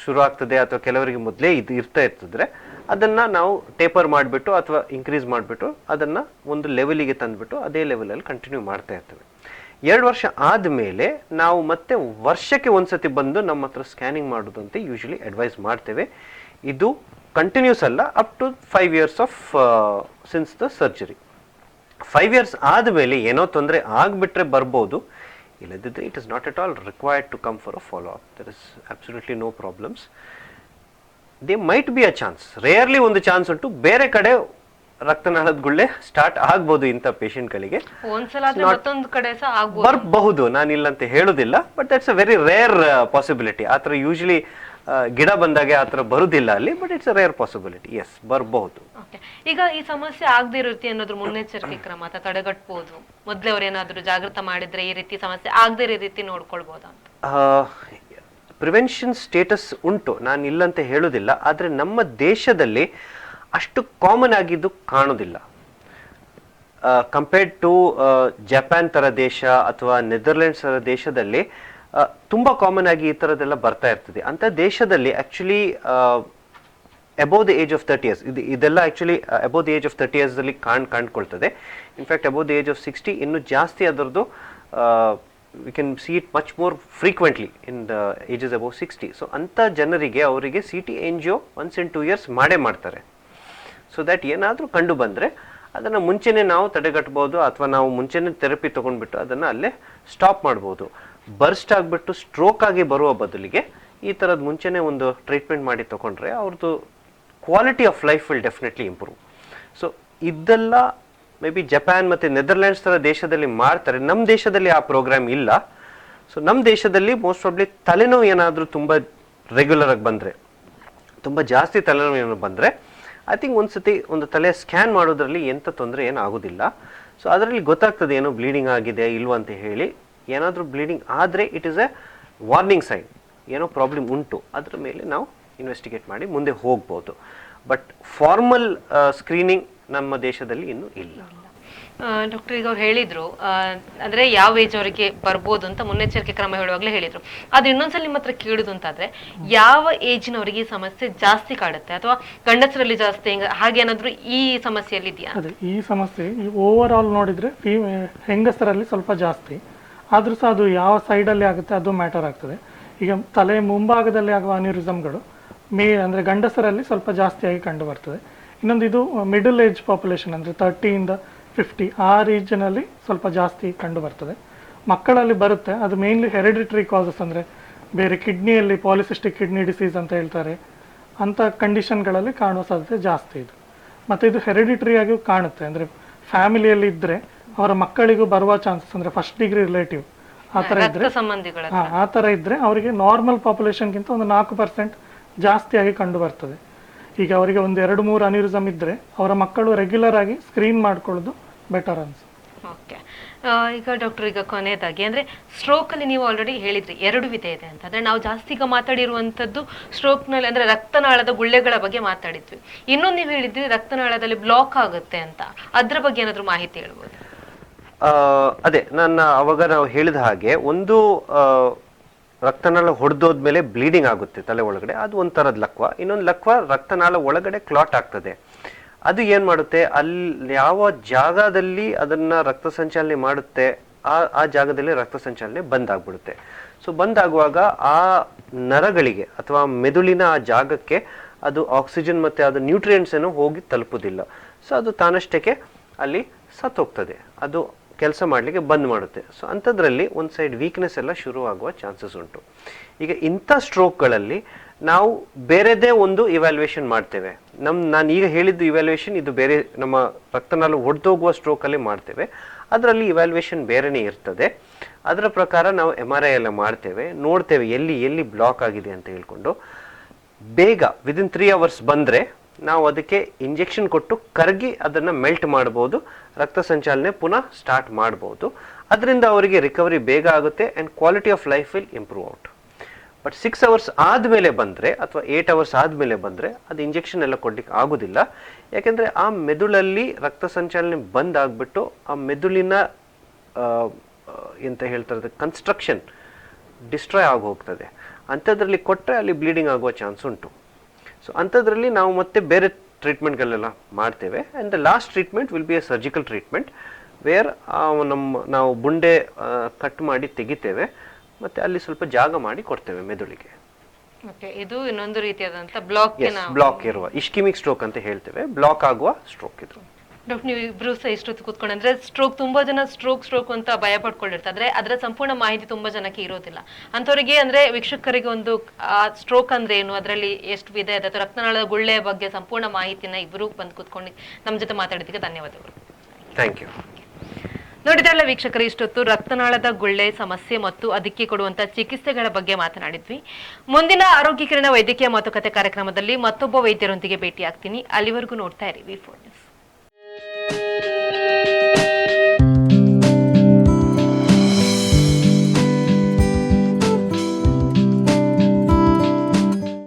ಶುರು ಆಗ್ತದೆ ಅಥವಾ ಕೆಲವರಿಗೆ ಮೊದಲೇ ಇದು ಇರ್ತಾ ಇರ್ತದ್ರೆ ಅದನ್ನು ನಾವು ಟೇಪರ್ ಮಾಡಿಬಿಟ್ಟು ಅಥವಾ ಇನ್ಕ್ರೀಸ್ ಮಾಡಿಬಿಟ್ಟು ಅದನ್ನು ಒಂದು ಲೆವೆಲಿಗೆ ತಂದುಬಿಟ್ಟು ಅದೇ ಲೆವೆಲಲ್ಲಿ ಕಂಟಿನ್ಯೂ ಮಾಡ್ತಾ ಇರ್ತೇವೆ. ಎರಡು ವರ್ಷ ಆದಮೇಲೆ ನಾವು ಮತ್ತೆ ವರ್ಷಕ್ಕೆ ಒಂದ್ಸತಿ ಬಂದು ನಮ್ಮ ಹತ್ರ ಸ್ಕ್ಯಾನಿಂಗ್ ಮಾಡೋದು ಅಂತ ಯೂಶಲಿ ಅಡ್ವೈಸ್ ಮಾಡ್ತೇವೆ. ಇದು ಕಂಟಿನ್ಯೂಸ್ ಅಲ್ಲ up to five years of since the surgery five years ಆದಮೇಲೆ ಏನೋ ತೊಂದರೆ ಆಗಿಬಿಟ್ರೆ ಬರ್ಬೋದು. ಇಲ್ಲದಿದ್ದರೆ it is not at all required to come for a follow up there is absolutely no problems they might be a chance rarely ಒಂದು chance ಉಂಟು. ಬೇರೆ ಕಡೆ ರಕ್ತನಾಳದ ಗುಳ್ಳೆ ಸ್ಟಾರ್ಟ್ ಆಗ್ಬೋದು ಇಂಥ ಪೇಷಂಟ್ಗಳಿಗೆ ಬರಬಹುದು. ನಾನು ಇಲ್ಲಂತ ಹೇಳುದಿಲ್ಲ. But that's a very rare possibility ಆ ಥರ ಯೂಶಲಿ ಗಿಡ ಬಂದಾಗ ಆ ಥರ ಬರುವುದಿಲ್ಲ ಅಲ್ಲಿ but it's a rare possibility yes ಬರಬಹುದು. ಈಗ ಈ ಸಮಸ್ಯೆ ಆಗದೆ ಇರುತ್ತೆ ಅನ್ನೋದ್ರ ಮುನ್ನೆಚ್ಚರಿಕೆ ಕ್ರಮ ಅಥವಾ ತಡೆಗಟ್ಬೋದು. ಮೊದ್ಲೇ ಅವ್ರು ಏನಾದ್ರೂ ಜಾಗೃತ ಮಾಡಿದ್ರೆ ಈ ರೀತಿ ಸಮಸ್ಯೆ ಆಗದೆ ಇರೋ ರೀತಿ ನೋಡ್ಕೊಳ್ಬೋದಾ ಅಂತ? ಪ್ರಿವೆನ್ಷನ್ ಸ್ಟೇಟಸ್ ಉಂಟು, ನಾನು ಇಲ್ಲಂತ ಹೇಳೋದಿಲ್ಲ, ಆದರೆ ನಮ್ಮ ದೇಶದಲ್ಲಿ ಅಷ್ಟು ಕಾಮನ್ ಆಗಿದ್ದು ಕಾಣೋದಿಲ್ಲ. ಕಂಪೇರ್ಡ್ ಟು ಜಪಾನ್ ಥರ ದೇಶ ಅಥವಾ ನೆದರ್ಲೆಂಡ್ಸ್ ಥರ ದೇಶದಲ್ಲಿ ತುಂಬ ಕಾಮನ್ ಆಗಿ ಈ ಥರದ್ದೆಲ್ಲ ಬರ್ತಾ ಇರ್ತದೆ. ಅಂಥ ದೇಶದಲ್ಲಿ actually above the age of thirty years ಇದು, ಇದೆಲ್ಲ actually above the age of thirty ಇಯರ್ಸಲ್ಲಿ ಕಾಣ್, ಕಾಣ್ಕೊಳ್ತದೆ. In fact above the age of sixty ಇನ್ನೂ ಜಾಸ್ತಿ ಅದರದ್ದು we can see it much more frequently in the ages above sixty so ಅಂಥ ಜನರಿಗೆ ಅವರಿಗೆ C T angio once in two years ಮಾಡೇ ಮಾಡ್ತಾರೆ. So that ಏನಾದರೂ ಕಂಡು ಬಂದರೆ ಅದನ್ನು ಮುಂಚೆನೇ ನಾವು ತಡೆಗಟ್ಬೋದು ಅಥವಾ ನಾವು ಮುಂಚೆನೇ ಥೆರಪಿ ತೊಗೊಂಡ್ಬಿಟ್ಟು ಅದನ್ನು ಅಲ್ಲೇ ಸ್ಟಾಪ್ ಮಾಡ್ಬೋದು. ಬರ್ಸ್ಟ್ ಆಗಿಬಿಟ್ಟು ಸ್ಟ್ರೋಕ್ ಆಗಿ ಬರುವ ಬದಲಿಗೆ ಈ ಥರದ್ದು ಮುಂಚೆನೇ ಒಂದು ಟ್ರೀಟ್ಮೆಂಟ್ ಮಾಡಿ ತೊಗೊಂಡ್ರೆ ಅವ್ರದ್ದು quality of life will definitely improve so ಇದೆಲ್ಲ ಮೇ ಬಿ ಜಪಾನ್ ಮತ್ತು ನೆದರ್ಲ್ಯಾಂಡ್ಸ್ ಥರ ದೇಶದಲ್ಲಿ ಮಾಡ್ತಾರೆ. ನಮ್ಮ ದೇಶದಲ್ಲಿ ಆ ಪ್ರೋಗ್ರಾಮ್ ಇಲ್ಲ. ಸೊ ನಮ್ಮ ದೇಶದಲ್ಲಿ ಮೋಸ್ಟ್ ಪ್ರಾಬ್ಲಿ ತಲೆನೋವು ಏನಾದರೂ ತುಂಬ ರೆಗ್ಯುಲರ್ ಆಗಿ ಬಂದರೆ, ತುಂಬ ಜಾಸ್ತಿ ತಲೆನೋವು ಏನೋ ಬಂದರೆ ಐ ಥಿಂಕ್ ಒಂದು ಸತಿ ಒಂದು ತಲೆ ಸ್ಕ್ಯಾನ್ ಮಾಡೋದ್ರಲ್ಲಿ ಎಂಥ ತೊಂದರೆ ಏನು ಆಗೋದಿಲ್ಲ. ಸೊ ಅದರಲ್ಲಿ ಗೊತ್ತಾಗ್ತದೆ ಏನೋ ಬ್ಲೀಡಿಂಗ್ ಆಗಿದೆ, ಇಲ್ವಾ ಅಂತ ಹೇಳಿ. ಏನಾದರೂ ಬ್ಲೀಡಿಂಗ್ ಆದರೆ it is a warning sign ಏನೋ ಪ್ರಾಬ್ಲಮ್ ಉಂಟು. ಅದರ ಮೇಲೆ ನಾವು ಇನ್ವೆಸ್ಟಿಗೇಟ್ ಮಾಡಿ ಮುಂದೆ ಹೋಗ್ಬೋದು. ಬಟ್ ಫಾರ್ಮಲ್ ಸ್ಕ್ರೀನಿಂಗ್ ನಮ್ಮ ದೇಶದಲ್ಲಿ ಇನ್ನು ಇಲ್ಲ. ಡಾಕ್ಟರ್ ಈಗ ಅವ್ರು ಹೇಳಿದ್ರು ಅಂದ್ರೆ ಯಾವ ಏಜ್ ಅವರಿಗೆ ಬರ್ಬೋದು ಅಂತ ಮುನ್ನೆಚ್ಚರಿಕೆ ಕ್ರಮ ಹೇಳುವಾಗಲೇ ಹೇಳಿದ್ರು. ಅದು ಇನ್ನೊಂದ್ಸಲ ನಿಮ್ಮ ಹತ್ರ ಕೇಳುದು ಅಂತಾದ್ರೆ ಯಾವ ಏಜಿನವರಿಗೆ ಈ ಸಮಸ್ಯೆ ಜಾಸ್ತಿ ಕಾಡುತ್ತೆ? ಅಥವಾ ಗಂಡಸರಲ್ಲಿ ಜಾಸ್ತಿ ಹಿಂಗ ಹಾಗೆ ಏನಾದ್ರು ಈ ಸಮಸ್ಯೆಯಲ್ಲಿ ಇದೆಯಾ? ಅದೇ ಈ ಸಮಸ್ಯೆ ಈ ಓವರ್ ಆಲ್ ನೋಡಿದ್ರೆ ಫೀ ಹೆಂಗಸರಲ್ಲಿ ಸ್ವಲ್ಪ ಜಾಸ್ತಿ. ಆದ್ರೂ ಸಹ ಅದು ಯಾವ ಸೈಡಲ್ಲಿ ಆಗುತ್ತೆ ಅದು ಮ್ಯಾಟರ್ ಆಗ್ತದೆ. ಈಗ ತಲೆ ಮುಂಭಾಗದಲ್ಲಿ ಆಗುವ ಅನ್ಯೂರಿಸಮ್ಗಳು ಮೇ ಅಂದರೆ ಗಂಡಸರಲ್ಲಿ ಸ್ವಲ್ಪ ಜಾಸ್ತಿಯಾಗಿ ಕಂಡು ಬರ್ತದೆ. ಇನ್ನೊಂದು ಇದು ಮಿಡಲ್ ಏಜ್ ಪಾಪ್ಯುಲೇಷನ್ ಅಂದರೆ ತರ್ಟಿಯಿಂದ ಫಿಫ್ಟಿ ಆ ರೀಜನಲ್ಲಿ ಸ್ವಲ್ಪ ಜಾಸ್ತಿ ಕಂಡು ಬರ್ತದೆ. ಮಕ್ಕಳಲ್ಲಿ ಬರುತ್ತೆ ಅದು ಮೇನ್ಲಿ ಹೆರಿಡಿಟ್ರಿ ಕಾಸಸ್ ಅಂದರೆ ಬೇರೆ ಕಿಡ್ನಿಯಲ್ಲಿ ಪಾಲಿಸಿಸ್ಟಿಕ್ ಕಿಡ್ನಿ ಡಿಸೀಸ್ ಅಂತ ಹೇಳ್ತಾರೆ ಅಂಥ ಕಂಡೀಷನ್ಗಳಲ್ಲಿ ಕಾಣುವ ಸಾಧ್ಯತೆ ಜಾಸ್ತಿ ಇದೆ. ಮತ್ತು ಇದು ಹೆರಿಡಿಟ್ರಿಯಾಗಿಯೂ ಆಗಿ ಕಾಣುತ್ತೆ ಅಂದರೆ ಫ್ಯಾಮಿಲಿಯಲ್ಲಿ ಇದ್ದರೆ ಅವರ ಮಕ್ಕಳಿಗೂ ಬರುವ ಚಾನ್ಸಸ್ ಅಂದರೆ ಫಸ್ಟ್ ಡಿಗ್ರಿ ರಿಲೇಟಿವ್ ಆ ಥರ ಇದ್ದರೆ ಹಾ ಆ ಥರ ಇದ್ದರೆ ಅವರಿಗೆ ನಾರ್ಮಲ್ ಪಾಪ್ಯುಲೇಷನ್ಗಿಂತ ಒಂದು ನಾಲ್ಕು ಪರ್ಸೆಂಟ್ ಜಾಸ್ತಿಯಾಗಿ ಕಂಡು ಬರ್ತದೆ. ಈಗ ಅವರಿಗೆ ಒಂದು ಎರಡು ಮೂರು ಅನಿರಿಸಮ್ ಇದ್ದರೆ ಅವರ ಮಕ್ಕಳು ರೆಗ್ಯುಲರ್ ಆಗಿ ಸ್ಕ್ರೀನ್ ಮಾಡ್ಕೊಳ್ಳೋದು ಬೆಟರ್ ಅನ್ಸುತ್ತೆ. ಓಕೆ ಈಗ ಡಾಕ್ಟರ್ ಈಗ ಕೊನೆಯದಾಗಿ ಅಂದ್ರೆ ಸ್ಟ್ರೋಕ್ ಅಲ್ಲಿ ನೀವು ಆಲ್ರೆಡಿ ಹೇಳಿದ್ರಿ ಎರಡು ವಿಧ ಇದೆ ಅಂತ. ಅಂದ್ರೆ ನಾವು ಜಾಸ್ತಿ ಈಗ ಮಾತಾಡಿರುವಂತದ್ದು ಸ್ಟ್ರೋಕ್ನಲ್ಲಿ ಅಂದ್ರೆ ರಕ್ತನಾಳದ ಗುಳ್ಳೆಗಳ ಬಗ್ಗೆ ಮಾತಾಡಿದ್ವಿ. ಇನ್ನೊಂದು ನೀವು ಹೇಳಿದ್ರಿ ರಕ್ತನಾಳದಲ್ಲಿ ಬ್ಲಾಕ್ ಆಗುತ್ತೆ ಅಂತ. ಅದ್ರ ಬಗ್ಗೆ ಏನಾದ್ರು ಮಾಹಿತಿ ಹೇಳ್ಬೋದು? ಆ, ಅದೇ ನನ್ನ ಅವಾಗ ನಾವು ಹೇಳಿದ ಹಾಗೆ ಒಂದು ಆ, ರಕ್ತನಾಳ ಹೊಡೆದೋದ್ಮೇಲೆ ಬ್ಲೀಡಿಂಗ್ ಆಗುತ್ತೆ ತಲೆ ಒಳಗಡೆ. ಅದು ಒಂಥರದ ಲಕ್ವ. ಇನ್ನೊಂದು ಲಕ್ವ ರಕ್ತನಾಳ ಒಳಗಡೆ ಕ್ಲಾಟ್ ಆಗ್ತದೆ. ಅದು ಏನು ಮಾಡುತ್ತೆ? ಅಲ್ಲಿ ಯಾವ ಜಾಗದಲ್ಲಿ ಅದನ್ನ ರಕ್ತ ಸಂಚಾಲನೆ ಮಾಡುತ್ತೆ, ಆ ಆ ಜಾಗದಲ್ಲಿ ರಕ್ತ ಸಂಚಾಲನೆ ಬಂದಾಗ್ಬಿಡುತ್ತೆ. ಸೊ ಬಂದಾಗುವಾಗ ಆ ನರಗಳಿಗೆ ಅಥವಾ ಮೆದುಳಿನ ಆ ಜಾಗಕ್ಕೆ ಅದು ಆಕ್ಸಿಜನ್ ಮತ್ತೆ ಅದು ನ್ಯೂಟ್ರಿಯೆಂಟ್ಸ್ ಏನು ಹೋಗಿ ತಲುಪೋದಿಲ್ಲ. ಸೊ ಅದು ತಾನಷ್ಟಕ್ಕೆ ಅಲ್ಲಿ ಸತ್ತೋಗ್ತದೆ. ಅದು ಕೆಲಸ ಮಾಡಲಿಕ್ಕೆ ಬಂದ್ ಮಾಡುತ್ತೆ. ಸೊ ಅಂಥದ್ರಲ್ಲಿ ಒಂದು ಸೈಡ್ ವೀಕ್ನೆಸ್ ಎಲ್ಲ ಶುರುವಾಗುವ ಚಾನ್ಸಸ್ ಉಂಟು. ಈಗ ಇಂಥ ಸ್ಟ್ರೋಕ್ಗಳಲ್ಲಿ ನಾವು ಬೇರೆದೇ ಒಂದು ಇವ್ಯಾಲ್ಯೂಯೇಷನ್ ಮಾಡ್ತೇವೆ. ನಮ್ಮ ನಾನು ಈಗ ಹೇಳಿದ್ದು ಇವ್ಯಾಲ್ಯೂಯೇಷನ್ ಇದು ಬೇರೆ ನಮ್ಮ ರಕ್ತನಾಳ ಒಡೆದೋಗುವ ಸ್ಟ್ರೋಕಲ್ಲಿ ಮಾಡ್ತೇವೆ. ಅದರಲ್ಲಿ ಇವ್ಯಾಲ್ಯೂಯೇಷನ್ ಬೇರೆನೇ ಇರ್ತದೆ. ಅದರ ಪ್ರಕಾರ ನಾವು ಎಂ ಆರ್ ಐ ಎಲ್ಲ ಮಾಡ್ತೇವೆ. ನೋಡ್ತೇವೆ ಎಲ್ಲಿ ಎಲ್ಲಿ ಬ್ಲಾಕ್ ಆಗಿದೆ ಅಂತ ಹೇಳ್ಕೊಂಡು. ಬೇಗ ವಿದಿನ್ ತ್ರೀ ಅವರ್ಸ್ ಬಂದರೆ ನಾವು ಅದಕ್ಕೆ ಇಂಜೆಕ್ಷನ್ ಕೊಟ್ಟು ಕರಗಿ ಅದನ್ನು ಮೆಲ್ಟ್ ಮಾಡ್ಬೋದು. ರಕ್ತ ಸಂಚಾಲನೆ ಪುನಃ ಸ್ಟಾರ್ಟ್ ಮಾಡ್ಬೋದು. ಅದರಿಂದ ಅವರಿಗೆ ರಿಕವರಿ ಬೇಗ ಆಗುತ್ತೆ and quality of life will improve out but six hours ಆದಮೇಲೆ ಬಂದರೆ ಅಥವಾ ಏಯ್ಟ್ ಅವರ್ಸ್ ಆದಮೇಲೆ ಬಂದರೆ ಅದು ಇಂಜೆಕ್ಷನ್ ಎಲ್ಲ ಕೊಡಲಿಕ್ಕೆ ಆಗೋದಿಲ್ಲ. ಯಾಕೆಂದರೆ ಆ ಮೆದುಳಲ್ಲಿ ರಕ್ತ ಸಂಚಾಲನೆ ಬಂದ್ ಆಗಿಬಿಟ್ಟು ಆ ಮೆದುಳಿನ ಎಂತ ಹೇಳ್ತಾರೆ ಕನ್ಸ್ಟ್ರಕ್ಷನ್ ಡಿಸ್ಟ್ರಾಯ್ ಆಗಿ ಹೋಗ್ತದೆ ಅಂಥದ್ರಲ್ಲಿ ಕೊಟ್ಟರೆ ಅಲ್ಲಿ ಬ್ಲೀಡಿಂಗ್ ಆಗುವ ಚಾನ್ಸ್ ಉಂಟು. ಸೊ ಅಂಥದ್ರಲ್ಲಿ ನಾವು ಮತ್ತೆ ಬೇರೆ ಟ್ರೀಟ್ಮೆಂಟ್ಗಳೆಲ್ಲ ಮಾಡ್ತೇವೆ. And the last treatment will be a surgical treatment where ನಮ್ಮ ನಾವು ಬುಂಡೆ ಕಟ್ ಮಾಡಿ ತೆಗಿತೇವೆ. ಮತ್ತು ಅಲ್ಲಿ ಸ್ವಲ್ಪ ಜಾಗ ಮಾಡಿ ಕೊಡ್ತೇವೆ ಮೆದುಳಿಗೆ. ಇದು ಇನ್ನೊಂದು ರೀತಿಯಾದಂಥ ಬ್ಲಾಕ್ ಬ್ಲಾಕ್ ಇರುವ ಇಶ್ಕಿಮಿಕ್ ಸ್ಟ್ರೋಕ್ ಅಂತ ಹೇಳ್ತೇವೆ. ಬ್ಲಾಕ್ ಆಗುವ ಸ್ಟ್ರೋಕ್ ಇದು. ಡಾಕ್ಟರ್ ನೀವು ಇಬ್ರು ಸಹ ಇಷ್ಟೊತ್ತು ಕೂತ್ಕೊಂಡು ಅಂದ್ರೆ ಸ್ಟ್ರೋಕ್ ತುಂಬಾ ಜನ ಸ್ಟ್ರೋಕ್ ಸ್ಟ್ರೋಕ್ ಅಂತ ಭಯ ಪಡ್ಕೊಂಡಿರ್ತಾರೆ ಆದ್ರೆ ಅದರ ಸಂಪೂರ್ಣ ಮಾಹಿತಿ ತುಂಬಾ ಜನಕ್ಕೆ ಇರೋದಿಲ್ಲ. ಅಂತವರಿಗೆ ಅಂದ್ರೆ ವೀಕ್ಷಕರಿಗೆ ಒಂದು ಆ ಸ್ಟ್ರೋಕ್ ಅಂದ್ರೆ ಏನು? ಅದರಲ್ಲಿ ಎಷ್ಟು ವಿಧ ಇದೆ? ಅಥವಾ ರಕ್ತನಾಳದ ಗುಳ್ಳೆಯ ಬಗ್ಗೆ ಸಂಪೂರ್ಣ ಮಾಹಿತಿನ ಇಬ್ರು ಬಂದು ಕೂತ್ಕೊಂಡು ನಮ್ಮ ಜೊತೆ ಮಾತಾಡಿದ್ದಕ್ಕೆ ಧನ್ಯವಾದಗಳು. ಥ್ಯಾಂಕ್ ಯು ನೋಡಿದ್ರಲ್ಲ ವೀಕ್ಷಕರು ಇಷ್ಟೊತ್ತು ರಕ್ತನಾಳದ ಗುಳ್ಳೆ ಸಮಸ್ಯೆ ಮತ್ತು ಅದಕ್ಕೆ ಕೊಡುವಂತ ಚಿಕಿತ್ಸೆಗಳ ಬಗ್ಗೆ ಮಾತನಾಡಿದ್ವಿ. ಮುಂದಿನ ಆರೋಗ್ಯ ಕಿರಣ ವೈದ್ಯಕೀಯ ಮಾತುಕತೆ ಕಾರ್ಯಕ್ರಮದಲ್ಲಿ ಮತ್ತೊಬ್ಬ ವೈದ್ಯರೊಂದಿಗೆ ಭೇಟಿ ಆಗ್ತೀನಿ ಅಲ್ಲಿವರೆಗೂ ನೋಡ್ತಾ ಇರಿ ವಿ ಫೋರ್